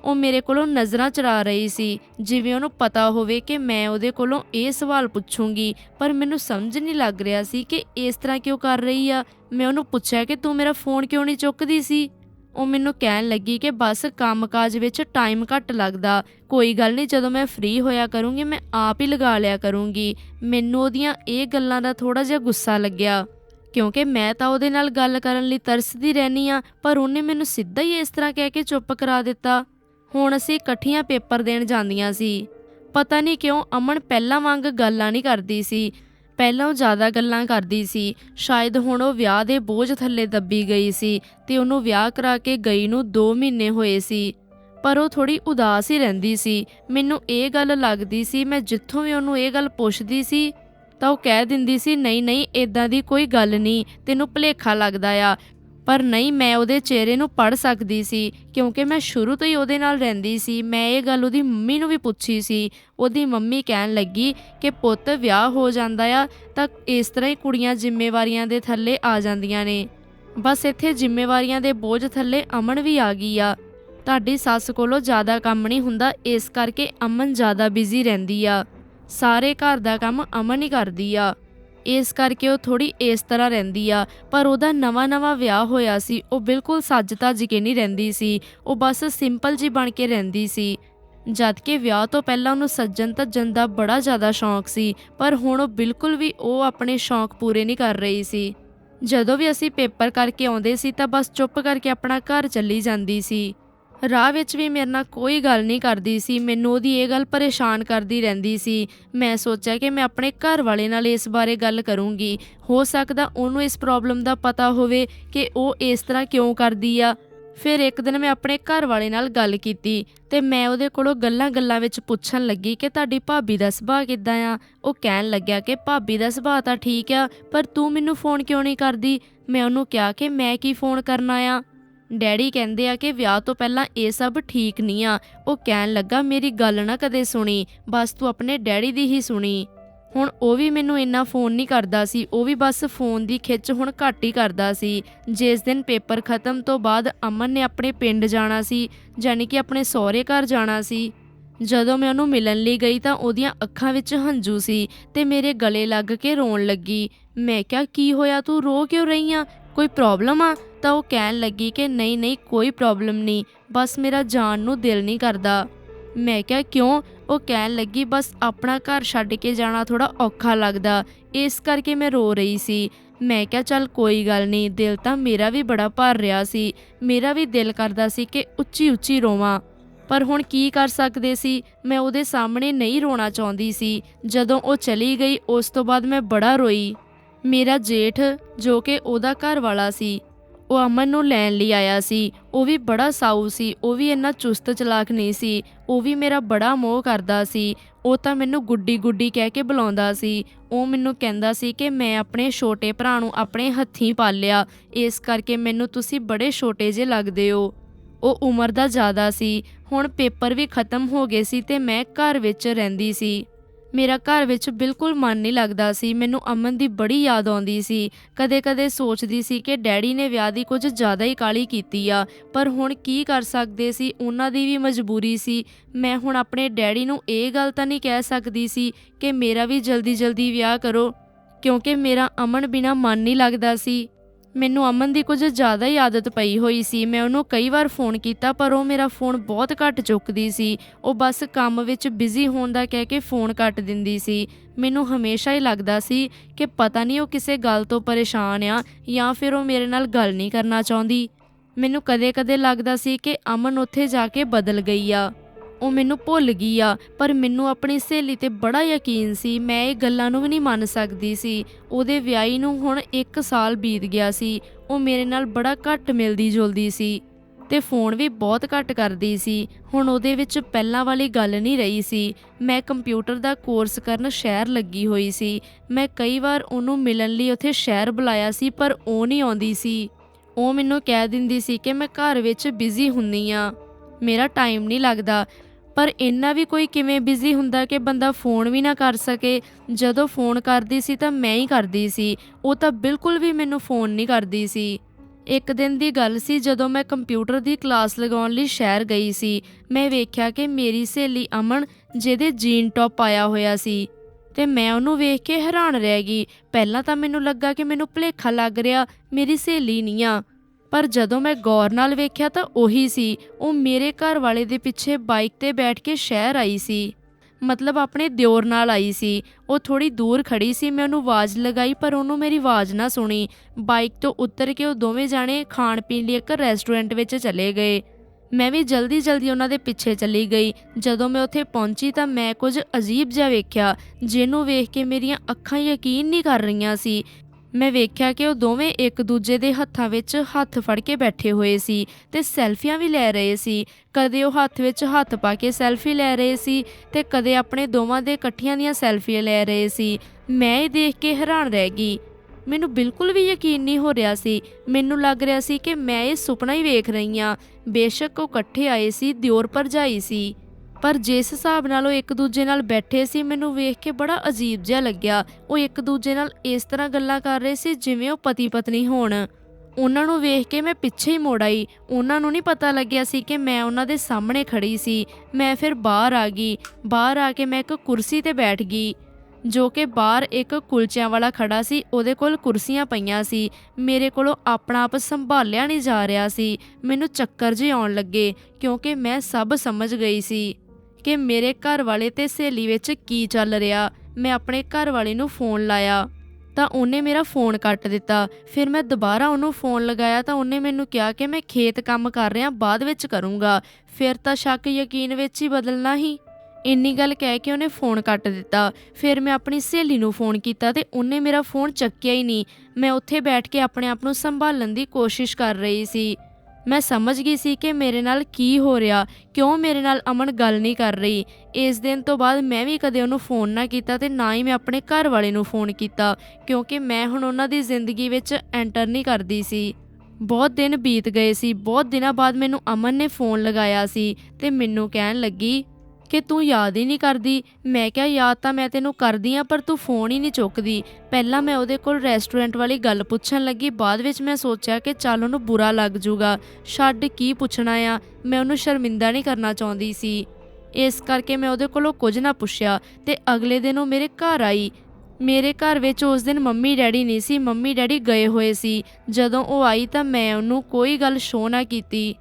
A: ਉਹ ਮੇਰੇ ਕੋਲੋਂ ਨਜ਼ਰਾਂ ਚਰਾ ਰਹੀ ਸੀ। ਜਿਵੇਂ ਉਹਨੂੰ ਪਤਾ ਹੋਵੇ ਕਿ ਮੈਂ ਉਹਦੇ ਕੋਲੋਂ ਇਹ ਸਵਾਲ ਪੁੱਛੂੰਗੀ, ਪਰ ਮੈਨੂੰ ਸਮਝ ਨਹੀਂ ਲੱਗ ਰਿਹਾ ਸੀ ਕਿ ਇਸ ਤਰ੍ਹਾਂ ਕਿਉਂ ਕਰ ਰਹੀ ਆ। ਮੈਂ ਉਹਨੂੰ ਪੁੱਛਿਆ ਕਿ ਤੂੰ ਮੇਰਾ ਫੋਨ ਕਿਉਂ ਨਹੀਂ ਚੁੱਕਦੀ ਸੀ? ਉਹ ਮੈਨੂੰ ਕਹਿਣ ਲੱਗੀ ਕਿ ਬਸ ਕੰਮਕਾਜ ਵਿੱਚ ਟਾਈਮ ਘੱਟ ਲੱਗਦਾ। ਕੋਈ ਗੱਲ ਨਹੀਂ, ਜਦੋਂ ਮੈਂ ਫ੍ਰੀ ਹੋਇਆ ਕਰੂੰਗੀ, ਮੈਂ ਆਪ ਹੀ ਲਗਾ ਲਿਆ ਕਰੂੰਗੀ। ਮੈਨੂੰ ਉਹਦੀਆਂ ਇਹ ਗੱਲਾਂ ਦਾ ਥੋੜਾ ਜਿਹਾ ਗੁੱਸਾ ਲੱਗਿਆ। ਕਿਉਂਕਿ ਮੈਂ ਤਾਂ ਉਹਦੇ ਨਾਲ ਗੱਲ ਕਰਨ ਲਈ ਤਰਸਦੀ ਰਹਿਨੀ ਆ ਪਰ ਉਹਨੇ ਮੈਨੂੰ ਸਿੱਧਾ ਹੀ ਇਸ ਤਰ੍ਹਾਂ ਕਹਿ ਕੇ ਚੁੱਪ ਕਰਾ ਦਿੱਤਾ। ਹੁਣ ਅਸੀਂ ਇਕੱਠੀਆਂ ਪੇਪਰ ਦੇਣ ਜਾਂਦੀਆਂ ਸੀ। ਪਤਾ ਨਹੀਂ ਕਿਉਂ ਅਮਨ ਪਹਿਲਾਂ ਵਾਂਗ ਗੱਲਾਂ ਨਹੀਂ ਕਰਦੀ ਸੀ। ਪਹਿਲਾਂ ਉਹ ਜ਼ਿਆਦਾ ਗੱਲਾਂ ਕਰਦੀ ਸੀ। ਸ਼ਾਇਦ ਹੁਣ ਉਹ ਵਿਆਹ ਦੇ ਬੋਝ ਥੱਲੇ ਦੱਬੀ ਗਈ ਸੀ ਤੇ ਉਹਨੂੰ ਵਿਆਹ ਕਰਾ ਕੇ ਗਈ ਨੂੰ 2 ਮਹੀਨੇ ਹੋਏ ਸੀ। ਪਰ ਉਹ ਥੋੜੀ ਉਦਾਸ ਹੀ ਰਹਿੰਦੀ ਸੀ। ਮੈਨੂੰ ਇਹ ਗੱਲ ਲੱਗਦੀ ਸੀ, ਮੈਂ ਜਿੱਥੋਂ ਵੀ ਉਹਨੂੰ ਇਹ ਗੱਲ ਪੁੱਛਦੀ ਸੀ ਤਾਂ ਉਹ ਕਹਿ ਦਿੰਦੀ ਸੀ, ਨਹੀਂ ਨਹੀਂ ਇਦਾਂ ਦੀ ਕੋਈ ਗੱਲ ਨਹੀਂ, ਤੈਨੂੰ ਭੁਲੇਖਾ ਲੱਗਦਾ ਆ। ਪਰ ਨਹੀਂ, ਮੈਂ ਉਹਦੇ ਚਿਹਰੇ ਨੂੰ ਪੜ ਸਕਦੀ ਸੀ, ਕਿਉਂਕਿ ਮੈਂ ਸ਼ੁਰੂ ਤੋਂ ਹੀ ਉਹਦੇ ਨਾਲ ਰਹਿੰਦੀ ਸੀ। ਮੈਂ ਇਹ ਗੱਲ ਉਹਦੀ ਮੰਮੀ ਨੂੰ ਵੀ ਪੁੱਛੀ ਸੀ। ਉਹਦੀ ਮੰਮੀ ਕਹਿਣ ਲੱਗੀ ਕਿ ਪੁੱਤ, ਵਿਆਹ ਹੋ ਜਾਂਦਾ ਆ, ਤਾਂ ਇਸ ਤਰ੍ਹਾਂ ਹੀ ਕੁੜੀਆਂ ਜ਼ਿੰਮੇਵਾਰੀਆਂ ਦੇ ਥੱਲੇ ਆ ਜਾਂਦੀਆਂ ਨੇ। ਬਸ ਇੱਥੇ ਜ਼ਿੰਮੇਵਾਰੀਆਂ ਦੇ ਬੋਝ ਥੱਲੇ ਅਮਨ ਵੀ ਆ ਗਈ ਆ। ਤੁਹਾਡੀ ਸੱਸ ਕੋਲੋਂ ਜ਼ਿਆਦਾ ਕੰਮ ਨਹੀਂ ਹੁੰਦਾ, ਇਸ ਕਰਕੇ ਅਮਨ ਜ਼ਿਆਦਾ ਬਿਜ਼ੀ ਰਹਿੰਦੀ ਆ। ਸਾਰੇ ਘਰ ਦਾ ਕੰਮ ਅਮਨ ਹੀ ਕਰਦੀ ਆ। ਇਸ ਕਰਕੇ ਉਹ ਥੋੜੀ ਇਸ ਤਰ੍ਹਾਂ ਰਹਿੰਦੀ ਆ, ਪਰ ਉਹਦਾ ਨਵਾਂ-ਨਵਾਂ ਵਿਆਹ ਹੋਇਆ ਸੀ, ਉਹ ਬਿਲਕੁਲ ਸੱਜ ਧੱਜ ਕੇ ਨਹੀਂ ਰਹਿੰਦੀ ਸੀ, ਉਹ ਬਸ ਸਿੰਪਲ ਜੀ ਬਣ ਕੇ ਰਹਿੰਦੀ ਸੀ। ਜਦ ਕਿ ਵਿਆਹ ਤੋਂ ਪਹਿਲਾਂ ਉਹਨੂੰ ਸੱਜਣ ਧੱਜਣ ਦਾ ਬੜਾ ਜ਼ਿਆਦਾ ਸ਼ੌਂਕ ਸੀ, ਪਰ ਹੁਣ ਉਹ ਬਿਲਕੁਲ ਵੀ ਉਹ ਆਪਣੇ ਸ਼ੌਂਕ ਪੂਰੇ ਨਹੀਂ ਕਰ ਰਹੀ ਸੀ। ਜਦੋਂ ਵੀ ਅਸੀਂ ਪੇਪਰ ਕਰਕੇ ਆਉਂਦੇ ਸੀ ਤਾਂ ਬਸ ਚੁੱਪ ਕਰਕੇ ਆਪਣਾ ਘਰ ਚੱਲੀ ਜਾਂਦੀ ਸੀ। ਰਾਹ ਵਿੱਚ ਵੀ ਮੇਰੇ ਨਾਲ ਕੋਈ ਗੱਲ ਨਹੀਂ ਕਰਦੀ ਸੀ, ਮੈਨੂੰ ਉਹਦੀ ਇਹ ਗੱਲ ਪਰੇਸ਼ਾਨ ਕਰਦੀ ਰਹਿੰਦੀ ਸੀ। ਮੈਂ ਸੋਚਿਆ ਕਿ ਮੈਂ ਆਪਣੇ ਘਰ ਵਾਲੇ ਨਾਲ ਇਸ ਬਾਰੇ ਗੱਲ ਕਰੂੰਗੀ। ਹੋ ਸਕਦਾ ਉਹਨੂੰ ਇਸ ਪ੍ਰੋਬਲਮ ਦਾ ਪਤਾ ਹੋਵੇ ਕਿ ਉਹ ਇਸ ਤਰ੍ਹਾਂ ਕਿਉਂ ਕਰਦੀ ਆ। ਫਿਰ ਇੱਕ ਦਿਨ ਮੈਂ ਆਪਣੇ ਘਰ ਵਾਲੇ ਨਾਲ ਗੱਲ ਕੀਤੀ ਤੇ ਮੈਂ ਉਹਦੇ ਕੋਲੋਂ ਗੱਲਾਂ-ਗੱਲਾਂ ਵਿੱਚ ਪੁੱਛਣ ਲੱਗੀ ਕਿ ਤੁਹਾਡੀ ਭਾਬੀ ਦਾ ਸੁਭਾਅ ਕਿੱਦਾਂ ਆ। ਉਹ ਕਹਿਣ ਲੱਗਿਆ ਕਿ ਭਾਬੀ ਦਾ ਸੁਭਾਅ ਤਾਂ ਠੀਕ ਆ, ਪਰ ਤੂੰ ਮੈਨੂੰ ਫੋਨ ਕਿਉਂ ਨਹੀਂ ਕਰਦੀ? ਮੈਂ ਉਹਨੂੰ ਕਿਹਾ ਕਿ ਮੈਂ ਕੀ ਫੋਨ ਕਰਨਾ ਆ? ਡੈਡੀ ਕਹਿੰਦੇ ਆ ਕਿ ਵਿਆਹ ਤੋਂ ਪਹਿਲਾਂ ਇਹ ਸਭ ਠੀਕ ਨਹੀਂ ਆ। ਉਹ ਕਹਿਣ ਲੱਗਾ, ਮੇਰੀ ਗੱਲ ਨਾ ਕਦੇ ਸੁਣੀ। ਬਸ ਤੂੰ ਆਪਣੇ ਡੈਡੀ ਦੀ ਹੀ ਸੁਣੀ। ਹੁਣ ਉਹ ਵੀ ਮੈਨੂੰ ਇੰਨਾ ਫੋਨ ਨਹੀਂ ਕਰਦਾ ਸੀ। ਉਹ ਵੀ ਬਸ ਫੋਨ ਦੀ ਖਿੱਚ ਹੁਣ ਘੱਟ ਹੀ ਕਰਦਾ ਸੀ। ਜਿਸ ਦਿਨ ਪੇਪਰ ਖਤਮ ਤੋਂ ਬਾਅਦ ਅਮਨ ਨੇ ਆਪਣੇ ਪਿੰਡ ਜਾਣਾ ਸੀ, ਯਾਨੀ ਕਿ ਆਪਣੇ ਸਹੁਰੇ ਘਰ ਜਾਣਾ ਸੀ। ਜਦੋਂ ਮੈਂ ਉਹਨੂੰ ਮਿਲਣ ਲਈ ਗਈ ਤਾਂ ਉਹਦੀਆਂ ਅੱਖਾਂ ਵਿੱਚ ਹੰਝੂ ਸੀ ਤੇ ਮੇਰੇ ਗਲੇ ਲੱਗ ਕੇ ਰੋਣ ਲੱਗੀ। ਮੈਂ ਕਿਹਾ, ਕੀ ਹੋਇਆ? ਤੂੰ ਰੋ ਕਿਉਂ ਰਹੀ ਆ? ਕੋਈ ਪ੍ਰੋਬਲਮ ਆ? ਤਾਂ ਉਹ ਕਹਿਣ ਲੱਗੀ ਕਿ ਨਹੀਂ ਨਹੀਂ, ਕੋਈ ਪ੍ਰੋਬਲਮ ਨਹੀਂ, ਬਸ ਮੇਰਾ ਜਾਣ ਨੂੰ ਦਿਲ ਨਹੀਂ ਕਰਦਾ। ਮੈਂ ਕਿਹਾ, ਕਿਉਂ? ਉਹ ਕਹਿਣ ਲੱਗੀ, ਬਸ ਆਪਣਾ ਘਰ ਛੱਡ ਕੇ ਜਾਣਾ ਥੋੜਾ ਔਖਾ ਲੱਗਦਾ, ਇਸ ਕਰਕੇ ਮੈਂ ਰੋ ਰਹੀ ਸੀ। ਮੈਂ ਕਿਹਾ, ਚੱਲ ਕੋਈ ਗੱਲ ਨਹੀਂ, ਦਿਲ ਤਾਂ ਮੇਰਾ ਵੀ ਬੜਾ ਭਰ ਰਿਹਾ ਸੀ, ਮੇਰਾ ਵੀ ਦਿਲ ਕਰਦਾ ਸੀ ਕਿ ਉੱਚੀ ਉੱਚੀ ਰੋਵਾਂ। ਪਰ ਹੁਣ ਕੀ ਕਰ ਸਕਦੇ ਸੀ? ਮੈਂ ਉਹਦੇ ਸਾਹਮਣੇ ਨਹੀਂ ਰੋਣਾ ਚਾਹੁੰਦੀ ਸੀ। ਜਦੋਂ ਉਹ ਚਲੀ ਗਈ, ਉਸ ਤੋਂ ਬਾਅਦ ਮੈਂ ਬੜਾ ਰੋਈ। ਮੇਰਾ ਜੇਠ, ਜੋ ਕਿ ਉਹਦਾ ਘਰ ਵਾਲਾ ਸੀ ਉਹ ਅਮਨ ਨੂੰ ਲੈਣ ਲਈ ਆਇਆ ਸੀ। ਉਹ ਵੀ ਬੜਾ ਸਾਊ ਸੀ। ਉਹ ਵੀ ਇੰਨਾ ਚੁਸਤ ਚਲਾਕ ਨਹੀਂ ਸੀ। ਉਹ ਵੀ ਮੇਰਾ ਬੜਾ ਮੋਹ ਕਰਦਾ ਸੀ। ਉਹ ਤਾਂ ਮੈਨੂੰ ਗੁੱਡੀ ਗੁੱਡੀ ਕਹਿ ਕੇ ਬੁਲਾਉਂਦਾ ਸੀ। ਉਹ ਮੈਨੂੰ ਕਹਿੰਦਾ ਸੀ ਕਿ ਮੈਂ ਆਪਣੇ ਛੋਟੇ ਭਰਾ ਨੂੰ ਆਪਣੇ ਹੱਥੀਂ ਪਾਲਿਆ। ਇਸ ਕਰਕੇ ਮੈਨੂੰ ਤੁਸੀਂ ਬੜੇ ਛੋਟੇ ਜਿਹੇ ਲੱਗਦੇ ਹੋ। ਉਹ ਉਮਰ ਦਾ ਜ਼ਿਆਦਾ ਸੀ। ਹੁਣ ਪੇਪਰ ਵੀ ਖਤਮ ਹੋ ਗਏ ਸੀ ਤੇ ਮੈਂ ਘਰ ਵਿੱਚ ਰਹਿੰਦੀ ਸੀ। ਮੇਰਾ ਘਰ ਵਿੱਚ ਬਿਲਕੁਲ ਮਨ ਨਹੀਂ ਲੱਗਦਾ ਸੀ। ਮੈਨੂੰ ਅਮਨ ਦੀ ਬੜੀ ਯਾਦ ਆਉਂਦੀ ਸੀ। ਕਦੇ-ਕਦੇ ਸੋਚਦੀ ਸੀ ਕਿ ਡੈਡੀ ਨੇ ਵਿਆਹ ਦੀ ਕੁਝ ਜ਼ਿਆਦਾ ਹੀ ਕਾਲੀ ਕੀਤੀ ਆ। ਪਰ ਹੁਣ ਕੀ ਕਰ ਸਕਦੇ ਸੀ? ਉਹਨਾਂ ਦੀ ਵੀ ਮਜਬੂਰੀ ਸੀ। ਮੈਂ ਹੁਣ ਆਪਣੇ ਡੈਡੀ ਨੂੰ ਇਹ ਗੱਲ ਤਾਂ ਨਹੀਂ ਕਹਿ ਸਕਦੀ ਸੀ ਕਿ ਮੇਰਾ ਵੀ ਜਲਦੀ-ਜਲਦੀ ਵਿਆਹ ਕਰੋ, ਕਿਉਂਕਿ ਮੇਰਾ ਅਮਨ ਬਿਨਾ ਮਨ ਨਹੀਂ ਲੱਗਦਾ ਸੀ। ਮੈਨੂੰ ਅਮਨ ਦੀ ਕੁਝ ਜ਼ਿਆਦਾ ਹੀ ਆਦਤ ਪਈ ਹੋਈ ਸੀ। ਮੈਂ ਉਹਨੂੰ ਕਈ ਵਾਰ ਫੋਨ ਕੀਤਾ, ਪਰ ਉਹ ਮੇਰਾ ਫੋਨ ਬਹੁਤ ਘੱਟ ਚੁੱਕਦੀ ਸੀ। ਉਹ ਬਸ ਕੰਮ ਵਿੱਚ ਬਿਜ਼ੀ ਹੋਣ ਦਾ ਕਹਿ ਕੇ ਫੋਨ ਕੱਟ ਦਿੰਦੀ ਸੀ। ਮੈਨੂੰ ਹਮੇਸ਼ਾ ਹੀ ਲੱਗਦਾ ਸੀ ਕਿ ਪਤਾ ਨਹੀਂ ਉਹ ਕਿਸੇ ਗੱਲ ਤੋਂ ਪਰੇਸ਼ਾਨ ਆ ਜਾਂ ਫਿਰ ਉਹ ਮੇਰੇ ਨਾਲ ਗੱਲ ਨਹੀਂ ਕਰਨਾ ਚਾਹੁੰਦੀ। ਮੈਨੂੰ ਕਦੇ-ਕਦੇ ਲੱਗਦਾ ਸੀ ਕਿ ਅਮਨ ਉੱਥੇ ਜਾ ਕੇ ਬਦਲ ਗਈ ਆ। ਉਹ ਮੈਨੂੰ ਭੁੱਲ ਗਈ ਆ, ਪਰ ਮੈਨੂੰ ਆਪਣੀ ਸਹੇਲੀ ਤੇ ਬੜਾ ਯਕੀਨ ਸੀ, ਮੈਂ ਇਹ ਗੱਲਾਂ ਨੂੰ ਵੀ ਨਹੀਂ ਮੰਨ ਸਕਦੀ ਸੀ। ਉਹਦੇ ਵਿਆਹੀ ਨੂੰ ਹੁਣ 1 ਸਾਲ ਬੀਤ ਗਿਆ ਸੀ, ਉਹ ਮੇਰੇ ਨਾਲ ਬੜਾ ਘੱਟ ਮਿਲਦੀ ਜੁਲਦੀ ਸੀ ਤੇ ਫੋਨ ਵੀ ਬਹੁਤ ਘੱਟ ਕਰਦੀ ਸੀ। ਹੁਣ ਉਹਦੇ ਵਿੱਚ ਪਹਿਲਾਂ ਵਾਲੀ ਗੱਲ ਨਹੀਂ ਰਹੀ ਸੀ। ਮੈਂ ਕੰਪਿਊਟਰ ਦਾ ਕੋਰਸ ਕਰਨ ਸ਼ਹਿਰ ਲੱਗੀ ਹੋਈ ਸੀ। ਮੈਂ ਕਈ ਵਾਰ ਉਹਨੂੰ ਮਿਲਣ ਲਈ ਉੱਥੇ ਸ਼ਹਿਰ ਬੁਲਾਇਆ ਸੀ, ਪਰ ਉਹ ਨਹੀਂ ਆਉਂਦੀ ਸੀ। ਉਹ ਮੈਨੂੰ ਕਹਿ ਦਿੰਦੀ ਸੀ ਕਿ ਮੈਂ ਘਰ ਵਿੱਚ ਬਿਜ਼ੀ ਹੁੰਨੀ ਆ ਮੇਰਾ ਟਾਈਮ ਨਹੀਂ ਲੱਗਦਾ। ਪਰ ਇੰਨਾ ਵੀ ਕੋਈ ਕਿਵੇਂ ਬਿਜ਼ੀ ਹੁੰਦਾ ਕਿ ਬੰਦਾ ਫੋਨ ਵੀ ਨਾ ਕਰ ਸਕੇ। ਜਦੋਂ ਫੋਨ ਕਰਦੀ ਸੀ ਤਾਂ ਮੈਂ ਹੀ ਕਰਦੀ ਸੀ। ਉਹ ਤਾਂ ਬਿਲਕੁਲ ਵੀ ਮੈਨੂੰ ਫੋਨ ਨਹੀਂ ਕਰਦੀ ਸੀ। ਇੱਕ ਦਿਨ ਦੀ ਗੱਲ ਸੀ ਜਦੋਂ ਮੈਂ ਕੰਪਿਊਟਰ ਦੀ ਕਲਾਸ ਲਗਾਉਣ ਲਈ ਸ਼ਹਿਰ ਗਈ ਸੀ। ਮੈਂ ਵੇਖਿਆ ਕਿ ਮੇਰੀ ਸਹੇਲੀ ਅਮਨ, ਜਿਹਦੇ ਜੀਨ ਟੌਪ ਪਾਇਆ ਹੋਇਆ ਸੀ। ਤੇ ਮੈਂ ਉਹਨੂੰ ਵੇਖ ਕੇ ਹੈਰਾਨ ਰਹਿ ਗਈ। ਪਹਿਲਾਂ ਤਾਂ ਮੈਨੂੰ ਲੱਗਾ ਕਿ ਮੈਨੂੰ ਭੁਲੇਖਾ ਲੱਗ ਰਿਹਾ, ਮੇਰੀ ਸਹੇਲੀ ਨਹੀਂ ਆ। ਪਰ ਜਦੋਂ ਮੈਂ ਗੌਰ ਨਾਲ ਵੇਖਿਆ ਤਾਂ ਉਹੀ ਸੀ। ਉਹ ਮੇਰੇ ਘਰ ਵਾਲੇ ਦੇ ਪਿੱਛੇ ਬਾਈਕ ਤੇ ਬੈਠ ਕੇ ਸ਼ਹਿਰ ਆਈ ਸੀ। ਮਤਲਬ ਆਪਣੇ ਦਿਓਰ ਨਾਲ ਆਈ ਸੀ। ਉਹ ਥੋੜੀ ਦੂਰ ਖੜੀ ਸੀ। ਮੈਂ ਉਹਨੂੰ ਆਵਾਜ਼ ਲਗਾਈ, ਪਰ ਉਹਨੂੰ ਮੇਰੀ ਆਵਾਜ਼ ਨਾ ਸੁਣੀ। ਬਾਈਕ ਤੋਂ ਉਤਰ ਕੇ ਉਹ ਦੋਵੇਂ ਜਾਣੇ ਖਾਣ ਪੀਣ ਲਈ ਇੱਕ ਰੈਸਟੋਰੈਂਟ ਵਿੱਚ ਚਲੇ ਗਏ। ਮੈਂ ਵੀ ਜਲਦੀ ਜਲਦੀ ਉਹਨਾਂ ਦੇ ਪਿੱਛੇ ਚਲੀ ਗਈ। ਜਦੋਂ ਮੈਂ ਉੱਥੇ ਪਹੁੰਚੀ ਤਾਂ ਮੈਂ ਕੁਝ ਅਜੀਬ ਜਿਹਾ ਵੇਖਿਆ, ਜਿਹਨੂੰ ਵੇਖ ਕੇ ਮੇਰੀਆਂ ਅੱਖਾਂ ਯਕੀਨ ਨਹੀਂ ਕਰ ਰਹੀਆਂ ਸੀ। ਮੈਂ ਵੇਖਿਆ ਕਿ ਉਹ ਦੋਵੇਂ ਇੱਕ ਦੂਜੇ ਦੇ ਹੱਥਾਂ ਵਿੱਚ ਹੱਥ ਫੜ ਕੇ ਬੈਠੇ ਹੋਏ ਸੀ ਤੇ ਸੈਲਫੀਆਂ ਵੀ ਲੈ ਰਹੇ ਸੀ। ਕਦੇ ਉਹ ਹੱਥ ਵਿੱਚ ਹੱਥ ਪਾ ਕੇ ਸੈਲਫੀ ਲੈ ਰਹੇ ਸੀ ਤੇ ਕਦੇ ਆਪਣੇ ਦੋਵਾਂ ਦੇ ਇਕੱਠੀਆਂ ਦੀਆਂ ਸੈਲਫੀਆਂ ਲੈ ਰਹੇ ਸੀ। ਮੈਂ ਇਹ ਦੇਖ ਕੇ ਹੈਰਾਨ ਰਹਿ ਗਈ। ਮੈਨੂੰ ਬਿਲਕੁਲ ਵੀ ਯਕੀਨ ਨਹੀਂ ਹੋ ਰਿਹਾ ਸੀ। ਮੈਨੂੰ ਲੱਗ ਰਿਹਾ ਸੀ ਕਿ ਮੈਂ ਇਹ ਸੁਪਨਾ ਹੀ ਵੇਖ ਰਹੀ ਹਾਂ। ਬੇਸ਼ੱਕ ਉਹ ਇਕੱਠੇ ਆਏ ਸੀ, ਦਿਓਰ ਭਰਜਾਈ ਸੀ। ਪਰ ਜਿਸ ਹਿਸਾਬ ਨਾਲ ਉਹ ਇੱਕ ਦੂਜੇ ਨਾਲ ਬੈਠੇ ਸੀ, ਮੈਨੂੰ ਵੇਖ ਕੇ ਬੜਾ ਅਜੀਬ ਜਿਹਾ ਲੱਗਿਆ। ਉਹ ਇੱਕ ਦੂਜੇ ਨਾਲ ਇਸ ਤਰ੍ਹਾਂ ਗੱਲਾਂ ਕਰ ਰਹੇ ਸੀ ਜਿਵੇਂ ਉਹ ਪਤੀ ਪਤਨੀ ਹੋਣ। ਉਹਨਾਂ ਨੂੰ ਵੇਖ ਕੇ ਮੈਂ ਪਿੱਛੇ ਹੀ ਮੁੜ ਆਈ। ਉਹਨਾਂ ਨੂੰ ਨਹੀਂ ਪਤਾ ਲੱਗਿਆ ਸੀ ਕਿ ਮੈਂ ਉਹਨਾਂ ਦੇ ਸਾਹਮਣੇ ਖੜੀ ਸੀ। ਮੈਂ ਫਿਰ ਬਾਹਰ ਆ ਗਈ। ਬਾਹਰ ਆ ਕੇ ਮੈਂ ਇੱਕ ਕੁਰਸੀ ਤੇ ਬੈਠ ਗਈ, ਜੋ ਕਿ ਬਾਹਰ ਇੱਕ ਕੁਲਚਿਆਂ ਵਾਲਾ ਖੜਾ ਸੀ। ਉਹਦੇ ਕੋਲ ਕੁਰਸੀਆਂ ਪਈਆਂ ਸੀ। ਮੇਰੇ ਕੋਲੋਂ ਆਪਣਾ ਆਪ ਸੰਭਾਲਿਆ ਨਹੀਂ ਜਾ ਰਿਹਾ ਸੀ। ਮੈਨੂੰ ਚੱਕਰ ਜਿਹੇ ਆਉਣ ਲੱਗੇ, ਕਿਉਂਕਿ ਮੈਂ ਸਭ ਸਮਝ ਗਈ ਸੀ। ਕਿ ਮੇਰੇ ਘਰ ਵਾਲੇ ਤੇ ਸਹੇਲੀ ਵਿੱਚ ਕੀ ਚੱਲ ਰਿਹਾ? ਮੈਂ ਆਪਣੇ ਘਰ ਵਾਲੇ ਨੂੰ ਫੋਨ ਲਾਇਆ, ਤਾਂ ਉਹਨੇ ਮੇਰਾ ਫੋਨ ਕੱਟ ਦਿੱਤਾ। ਫਿਰ ਮੈਂ ਦੁਬਾਰਾ ਉਹਨੂੰ ਫੋਨ ਲਗਾਇਆ, ਤਾਂ ਉਹਨੇ ਮੈਨੂੰ ਕਿਹਾ ਕਿ ਮੈਂ ਖੇਤ ਕੰਮ ਕਰ ਰਿਹਾ, ਬਾਅਦ ਵਿੱਚ ਕਰੂੰਗਾ। ਫਿਰ ਤਾਂ ਸ਼ੱਕ ਯਕੀਨ ਵਿੱਚ ਹੀ ਬਦਲਣਾ ਹੀ। ਇੰਨੀ ਗੱਲ ਕਹਿ ਕੇ ਉਹਨੇ ਫੋਨ ਕੱਟ ਦਿੱਤਾ। ਫਿਰ ਮੈਂ ਆਪਣੀ ਸਹੇਲੀ ਨੂੰ ਫੋਨ ਕੀਤਾ ਤੇ ਉਹਨੇ ਮੇਰਾ ਫੋਨ ਚੱਕਿਆ ਹੀ ਨਹੀਂ। ਮੈਂ ਉੱਥੇ ਬੈਠ ਕੇ ਆਪਣੇ ਆਪ ਨੂੰ ਸੰਭਾਲਣ ਦੀ ਕੋਸ਼ਿਸ਼ ਕਰ ਰਹੀ ਸੀ। ਮੈਂ ਸਮਝ ਗਈ ਸੀ ਕਿ ਮੇਰੇ ਨਾਲ ਕੀ ਹੋ ਰਿਹਾ, ਕਿਉਂ ਮੇਰੇ ਨਾਲ ਅਮਨ ਗੱਲ ਨਹੀਂ ਕਰ ਰਹੀ। ਇਸ ਦਿਨ ਤੋਂ ਬਾਅਦ ਮੈਂ ਵੀ ਕਦੇ ਉਹਨੂੰ ਫੋਨ ਨਾ ਕੀਤਾ ਤੇ ਨਾ ਹੀ ਮੈਂ ਆਪਣੇ ਘਰ ਵਾਲੇ ਨੂੰ ਫੋਨ ਕੀਤਾ, ਕਿਉਂਕਿ ਮੈਂ ਹੁਣ ਉਹਨਾਂ ਦੀ ਜ਼ਿੰਦਗੀ ਵਿੱਚ ਐਂਟਰ ਨਹੀਂ ਕਰਦੀ ਸੀ। ਬਹੁਤ ਦਿਨ ਬੀਤ ਗਏ ਸੀ, ਬਹੁਤ ਦਿਨਾਂ ਬਾਅਦ ਮੈਨੂੰ ਅਮਨ ਨੇ ਫੋਨ ਲਗਾਇਆ ਸੀ ਤੇ ਮੈਨੂੰ ਕਹਿਣ ਲੱਗੀ ਕਿ ਤੂੰ ਯਾਦ ਹੀ ਨਹੀਂ ਕਰਦੀ। ਮੈਂ ਕਿਹਾ, ਯਾਦ ਤਾਂ ਮੈਂ ਤੈਨੂੰ ਕਰਦੀ ਆ, ਪਰ ਤੂੰ ਫੋਨ ਹੀ ਨਹੀਂ ਚੁੱਕਦੀ। ਪਹਿਲਾਂ ਮੈਂ ਉਹਦੇ ਕੋਲ ਰੈਸਟੋਰੈਂਟ ਵਾਲੀ ਗੱਲ ਪੁੱਛਣ ਲੱਗੀ। ਬਾਅਦ ਵਿੱਚ ਮੈਂ ਸੋਚਿਆ ਕਿ ਚੱਲ ਉਹਨੂੰ ਬੁਰਾ ਲੱਗ ਜੂਗਾ। ਛੱਡ, ਕੀ ਪੁੱਛਣਾ ਆ? ਮੈਂ ਉਹਨੂੰ ਸ਼ਰਮਿੰਦਾ ਨਹੀਂ ਕਰਨਾ ਚਾਹੁੰਦੀ ਸੀ। ਇਸ ਕਰਕੇ ਮੈਂ ਉਹਦੇ ਕੋਲੋਂ ਕੁਝ ਨਾ ਪੁੱਛਿਆ ਤੇ ਅਗਲੇ ਦਿਨ ਉਹ ਮੇਰੇ ਘਰ ਆਈ। ਮੇਰੇ ਘਰ ਵਿੱਚ ਉਸ ਦਿਨ ਮੰਮੀ ਡੈਡੀ ਨਹੀਂ ਸੀ। ਮੰਮੀ ਡੈਡੀ ਗਏ ਹੋਏ ਸੀ। ਜਦੋਂ ਉਹ ਆਈ ਤਾਂ ਮੈਂ ਉਹਨੂੰ ਕੋਈ ਗੱਲ ਸ਼ੋ ਨਾ ਕੀਤੀ।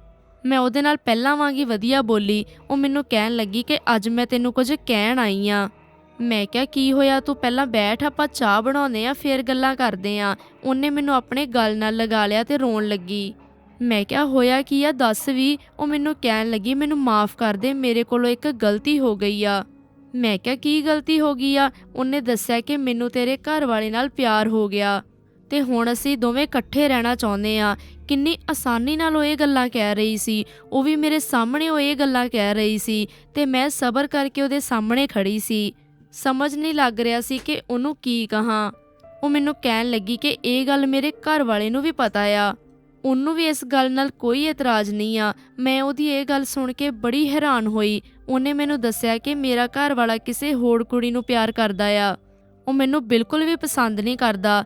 A: ਮੈਂ ਉਹਦੇ ਨਾਲ ਪਹਿਲਾਂ ਵਾਂਗੀ ਵਧੀਆ ਬੋਲੀ। ਉਹ ਮੈਨੂੰ ਕਹਿਣ ਲੱਗੀ ਕਿ ਅੱਜ ਮੈਂ ਤੈਨੂੰ ਕੁਝ ਕਹਿਣ ਆਈ ਆ। ਮੈਂ ਕਿਹਾ, ਕੀ ਹੋਇਆ? ਤੂੰ ਪਹਿਲਾਂ ਬੈਠ, ਆਪਾਂ ਚਾਹ ਬਣਾਉਂਦੇ ਆ, ਫੇਰ ਗੱਲਾਂ ਕਰਦੇ ਆ। ਉਹਨੇ ਮੈਨੂੰ ਆਪਣੇ ਗੱਲ ਨਾਲ ਲਗਾ ਲਿਆ ਤੇ ਰੋਣ ਲੱਗੀ। ਮੈਂ ਕਿਹਾ, ਹੋਇਆ ਕੀ ਆ? ਦੱਸ ਵੀ। ਉਹ ਮੈਨੂੰ ਕਹਿਣ ਲੱਗੀ, ਮੈਨੂੰ ਮਾਫ ਕਰ ਦੇ, ਮੇਰੇ ਕੋਲੋਂ ਇੱਕ ਗਲਤੀ ਹੋ ਗਈ ਆ। ਮੈਂ ਕਿਹਾ, ਕੀ ਗਲਤੀ ਹੋ ਗਈ ਆ? ਉਹਨੇ ਦੱਸਿਆ ਕਿ ਮੈਨੂੰ ਤੇਰੇ ਘਰ ਵਾਲੇ ਨਾਲ ਪਿਆਰ ਹੋ ਗਿਆ। ਤੇ ਹੁਣ ਅਸੀਂ ਦੋਵੇਂ ਇਕੱਠੇ ਰਹਿਣਾ ਚਾਹੁੰਦੇ ਆ। ਕਿੰਨੀ ਆਸਾਨੀ ਨਾਲ ਉਹ ਇਹ ਗੱਲਾਂ ਕਹਿ ਰਹੀ ਸੀ। ਉਹ ਵੀ ਮੇਰੇ ਸਾਹਮਣੇ ਉਹ ਇਹ ਗੱਲਾਂ ਕਹਿ ਰਹੀ ਸੀ ਤੇ ਮੈਂ ਸਬਰ ਕਰਕੇ ਉਹਦੇ ਸਾਹਮਣੇ ਖੜੀ ਸੀ। ਸਮਝ ਨਹੀਂ ਲੱਗ ਰਿਹਾ ਸੀ ਕਿ ਉਹਨੂੰ ਕੀ ਕਹਾਂ। ਉਹ ਮੈਨੂੰ ਕਹਿਣ ਲੱਗੀ ਕਿ ਇਹ ਗੱਲ ਮੇਰੇ ਘਰ ਵਾਲੇ ਨੂੰ ਵੀ ਪਤਾ ਆ। ਉਹਨੂੰ ਵੀ ਇਸ ਗੱਲ ਨਾਲ ਕੋਈ ਇਤਰਾਜ਼ ਨਹੀਂ ਆ। ਮੈਂ ਉਹਦੀ ਇਹ ਗੱਲ ਸੁਣ ਕੇ ਬੜੀ ਹੈਰਾਨ ਹੋਈ। ਉਹਨੇ ਮੈਨੂੰ ਦੱਸਿਆ ਕਿ ਮੇਰਾ ਘਰ ਵਾਲਾ ਕਿਸੇ ਹੋਰ ਕੁੜੀ ਨੂੰ ਪਿਆਰ ਕਰਦਾ ਆ। ਉਹ ਮੈਨੂੰ ਬਿਲਕੁਲ ਵੀ ਪਸੰਦ ਨਹੀਂ ਕਰਦਾ।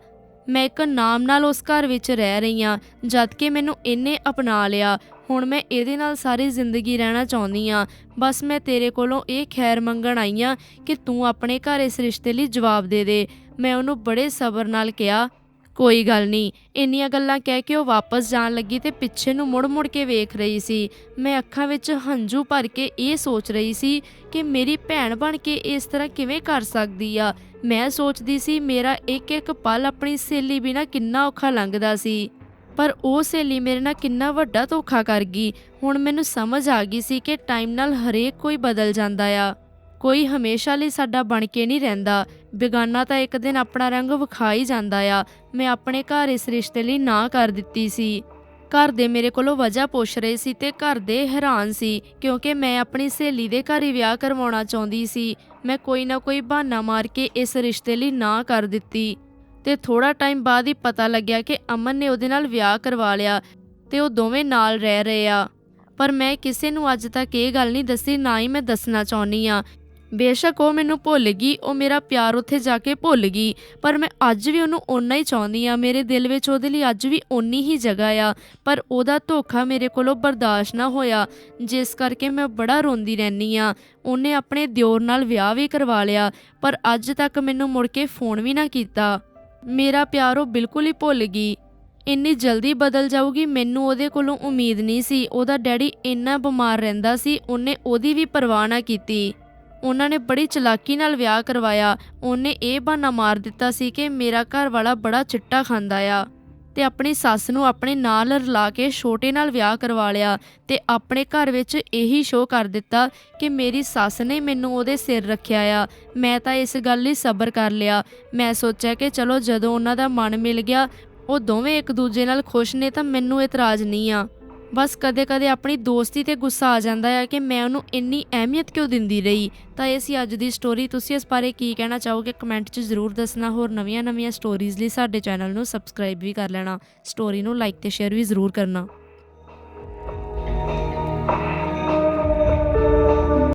A: ਮੈਂ ਇੱਕ ਨਾਮ ਨਾਲ ਉਸ ਘਰ ਵਿੱਚ ਰਹਿ ਰਹੀ ਹਾਂ, ਜਦ ਕਿ ਮੈਨੂੰ ਇਹਨੇ ਅਪਣਾ ਲਿਆ। ਹੁਣ ਮੈਂ ਇਹਦੇ ਨਾਲ ਸਾਰੀ ਜ਼ਿੰਦਗੀ ਰਹਿਣਾ ਚਾਹੁੰਦੀ ਆ ਬਸ ਮੈਂ ਤੇਰੇ ਕੋਲੋਂ ਇਹ ਖੈਰ ਮੰਗਣ ਆਈ ਆ ਕਿ ਤੂੰ ਆਪਣੇ ਘਰ ਇਸ ਰਿਸ਼ਤੇ ਲਈ ਜਵਾਬ ਦੇ ਦੇ। ਮੈਂ ਉਹਨੂੰ ਬੜੇ ਸਬਰ ਨਾਲ ਕਿਹਾ ਕੋਈ ਗੱਲ ਨਹੀਂ। ਇੰਨੀਆਂ ਗੱਲਾਂ ਕਹਿ ਕੇ ਉਹ ਵਾਪਸ ਜਾਣ ਲੱਗੀ ਤੇ ਪਿੱਛੇ ਨੂੰ ਮੁੜ-ਮੁੜ ਕੇ ਵੇਖ ਰਹੀ ਸੀ। ਮੈਂ ਅੱਖਾਂ ਵਿੱਚ ਹੰਝੂ ਭਰ ਕੇ ਇਹ ਸੋਚ ਰਹੀ ਸੀ ਕਿ ਮੇਰੀ ਭੈਣ ਬਣ ਕੇ ਇਸ ਤਰ੍ਹਾਂ ਕਿਵੇਂ ਕਰ ਸਕਦੀ ਆ। ਮੈਂ ਸੋਚਦੀ ਸੀ ਮੇਰਾ ਇੱਕ ਇੱਕ ਪਲ ਆਪਣੀ ਸਹੇਲੀ ਬਿਨਾ ਕਿੰਨਾ ਔਖਾ ਲੰਘਦਾ ਸੀ। ਪਰ ਉਹ ਸਹੇਲੀ ਮੇਰੇ ਨਾਲ ਕਿੰਨਾ ਵੱਡਾ ਧੋਖਾ ਕਰ ਗਈ। ਹੁਣ ਮੈਨੂੰ ਸਮਝ ਆ ਗਈ ਸੀ ਕਿ ਟਾਈਮ ਨਾਲ ਹਰੇਕ ਕੋਈ ਬਦਲ ਜਾਂਦਾ ਆ। ਕੋਈ ਹਮੇਸ਼ਾ ਲਈ ਸਾਡਾ ਬਣ ਕੇ ਨਹੀਂ ਰਹਿੰਦਾ। ਬੇਗਾਨਾ ਤਾਂ ਇੱਕ ਦਿਨ ਆਪਣਾ ਰੰਗ ਵਿਖਾ ਹੀ ਜਾਂਦਾ ਆ। ਮੈਂ ਆਪਣੇ ਘਰ ਇਸ ਰਿਸ਼ਤੇ ਲਈ ਨਾ ਕਰ ਦਿੱਤੀ ਸੀ। ਘਰ ਦੇ ਮੇਰੇ ਕੋਲੋਂ ਵਜ੍ਹਾ ਪੁੱਛ ਰਹੇ ਸੀ ਤੇ ਘਰ ਦੇ ਹੈਰਾਨ ਸੀ, ਕਿਉਂਕਿ ਮੈਂ ਆਪਣੀ ਸਹੇਲੀ ਦੇ ਘਰ ਹੀ ਵਿਆਹ ਕਰਵਾਉਣਾ ਚਾਹੁੰਦੀ ਸੀ। ਮੈਂ ਕੋਈ ਨਾ ਕੋਈ ਬਹਾਨਾ ਮਾਰ ਕੇ ਇਸ ਰਿਸ਼ਤੇ ਲਈ ਨਾ ਕਰ ਦਿੱਤੀ। ਤੇ ਥੋੜਾ ਟਾਈਮ ਬਾਅਦ ਹੀ ਪਤਾ ਲੱਗਿਆ ਕਿ ਅਮਨ ਨੇ ਉਹਦੇ ਨਾਲ ਵਿਆਹ ਕਰਵਾ ਲਿਆ ਤੇ ਉਹ ਦੋਵੇਂ ਨਾਲ ਰਹਿ ਰਹੇ ਆ। ਪਰ ਮੈਂ ਕਿਸੇ ਨੂੰ ਅੱਜ ਤੱਕ ਇਹ ਗੱਲ ਨਹੀਂ ਦੱਸੀ, ਨਾ ਹੀ ਮੈਂ ਦੱਸਣਾ ਚਾਹੁੰਦੀ ਆ ਬੇਸ਼ੱਕ ਉਹ ਮੈਨੂੰ ਭੁੱਲ ਗਈ, ਉਹ ਮੇਰਾ ਪਿਆਰ ਉੱਥੇ ਜਾ ਕੇ ਭੁੱਲ ਗਈ, ਪਰ ਮੈਂ ਅੱਜ ਵੀ ਉਹਨੂੰ ਓਨਾ ਹੀ ਚਾਹੁੰਦੀ ਆ ਮੇਰੇ ਦਿਲ ਵਿੱਚ ਉਹਦੇ ਲਈ ਅੱਜ ਵੀ ਓਨੀ ਹੀ ਜਗ੍ਹਾ ਆ, ਪਰ ਉਹਦਾ ਧੋਖਾ ਮੇਰੇ ਕੋਲੋਂ ਬਰਦਾਸ਼ਤ ਨਾ ਹੋਇਆ, ਜਿਸ ਕਰਕੇ ਮੈਂ ਬੜਾ ਰੋਂਦੀ ਰਹਿਨੀ ਆ ਉਹਨੇ ਆਪਣੇ ਦਿਓਰ ਨਾਲ ਵਿਆਹ ਵੀ ਕਰਵਾ ਲਿਆ, ਪਰ ਅੱਜ ਤੱਕ ਮੈਨੂੰ ਮੁੜ ਕੇ ਫੋਨ ਵੀ ਨਾ ਕੀਤਾ। ਮੇਰਾ ਪਿਆਰ ਉਹ ਬਿਲਕੁਲ ਹੀ ਭੁੱਲ ਗਈ। ਇੰਨੀ ਜਲਦੀ ਬਦਲ ਜਾਊਗੀ, ਮੈਨੂੰ ਉਹਦੇ ਕੋਲੋਂ ਉਮੀਦ ਨਹੀਂ ਸੀ, ਉਹਦਾ ਡੈਡੀ ਇੰਨਾ ਬਿਮਾਰ ਰਹਿੰਦਾ ਸੀ, ਉਹਨੇ ਉਹਦੀ ਵੀ ਪਰਵਾਹ ਨਾ ਕੀਤੀ। ਉਹਨਾਂ ਨੇ ਬੜੀ ਚਲਾਕੀ ਨਾਲ ਵਿਆਹ ਕਰਵਾਇਆ। ਉਹਨੇ ਇਹ ਬਹਾਨਾ ਮਾਰ ਦਿੱਤਾ ਸੀ ਕਿ ਮੇਰਾ ਘਰ ਵਾਲਾ ਬੜਾ ਚਿੱਟਾ ਖਾਂਦਾ ਆ ਤੇ ਆਪਣੀ ਸੱਸ ਨੂੰ ਆਪਣੇ ਨਾਲ ਰਲਾ ਕੇ ਛੋਟੇ ਨਾਲ ਵਿਆਹ ਕਰਵਾ ਲਿਆ ਤੇ ਆਪਣੇ ਘਰ ਵਿੱਚ ਇਹੀ ਸ਼ੋਅ ਕਰ ਦਿੱਤਾ ਕਿ ਮੇਰੀ ਸੱਸ ਨੇ ਮੈਨੂੰ ਉਹਦੇ ਸਿਰ ਰੱਖਿਆ ਆ। ਮੈਂ ਤਾਂ ਇਸ ਗੱਲ ਲਈ ਸਬਰ ਕਰ ਲਿਆ। ਮੈਂ ਸੋਚਿਆ ਕਿ ਚਲੋ ਜਦੋਂ ਉਹਨਾਂ ਦਾ ਮਨ ਮਿਲ ਗਿਆ, ਉਹ ਦੋਵੇਂ ਇੱਕ ਦੂਜੇ ਨਾਲ ਖੁਸ਼ ਨੇ ਤਾਂ ਮੈਨੂੰ ਇਤਰਾਜ਼ ਨਹੀਂ ਆ। ਬਸ ਕਦੇ-ਕਦੇ ਆਪਣੀ ਦੋਸਤੀ ਤੇ ਗੁੱਸਾ ਆ ਜਾਂਦਾ ਹੈ ਕਿ ਮੈਂ ਉਹਨੂੰ ਇੰਨੀ ਅਹਿਮੀਅਤ ਕਿਉਂ ਦਿੰਦੀ ਰਹੀ? ਤਾਂ ਇਹ ਸੀ ਅੱਜ ਦੀ ਸਟੋਰੀ ਤੁਸੀਂ ਇਸ ਬਾਰੇ ਕੀ ਕਹਿਣਾ ਚਾਹੋਗੇ? ਕਮੈਂਟ 'ਚ ਜ਼ਰੂਰ ਦੱਸਣਾ। ਹੋਰ ਨਵੀਆਂ-ਨਵੀਆਂ ਸਟੋਰੀਜ਼ ਲਈ ਸਾਡੇ ਚੈਨਲ ਨੂੰ ਸਬਸਕ੍ਰਾਈਬ ਵੀ ਕਰ ਲੈਣਾ। ਸਟੋਰੀ ਨੂੰ ਲਾਈਕ ਤੇ ਸ਼ੇਅਰ ਵੀ ਜ਼ਰੂਰ ਕਰਨਾ।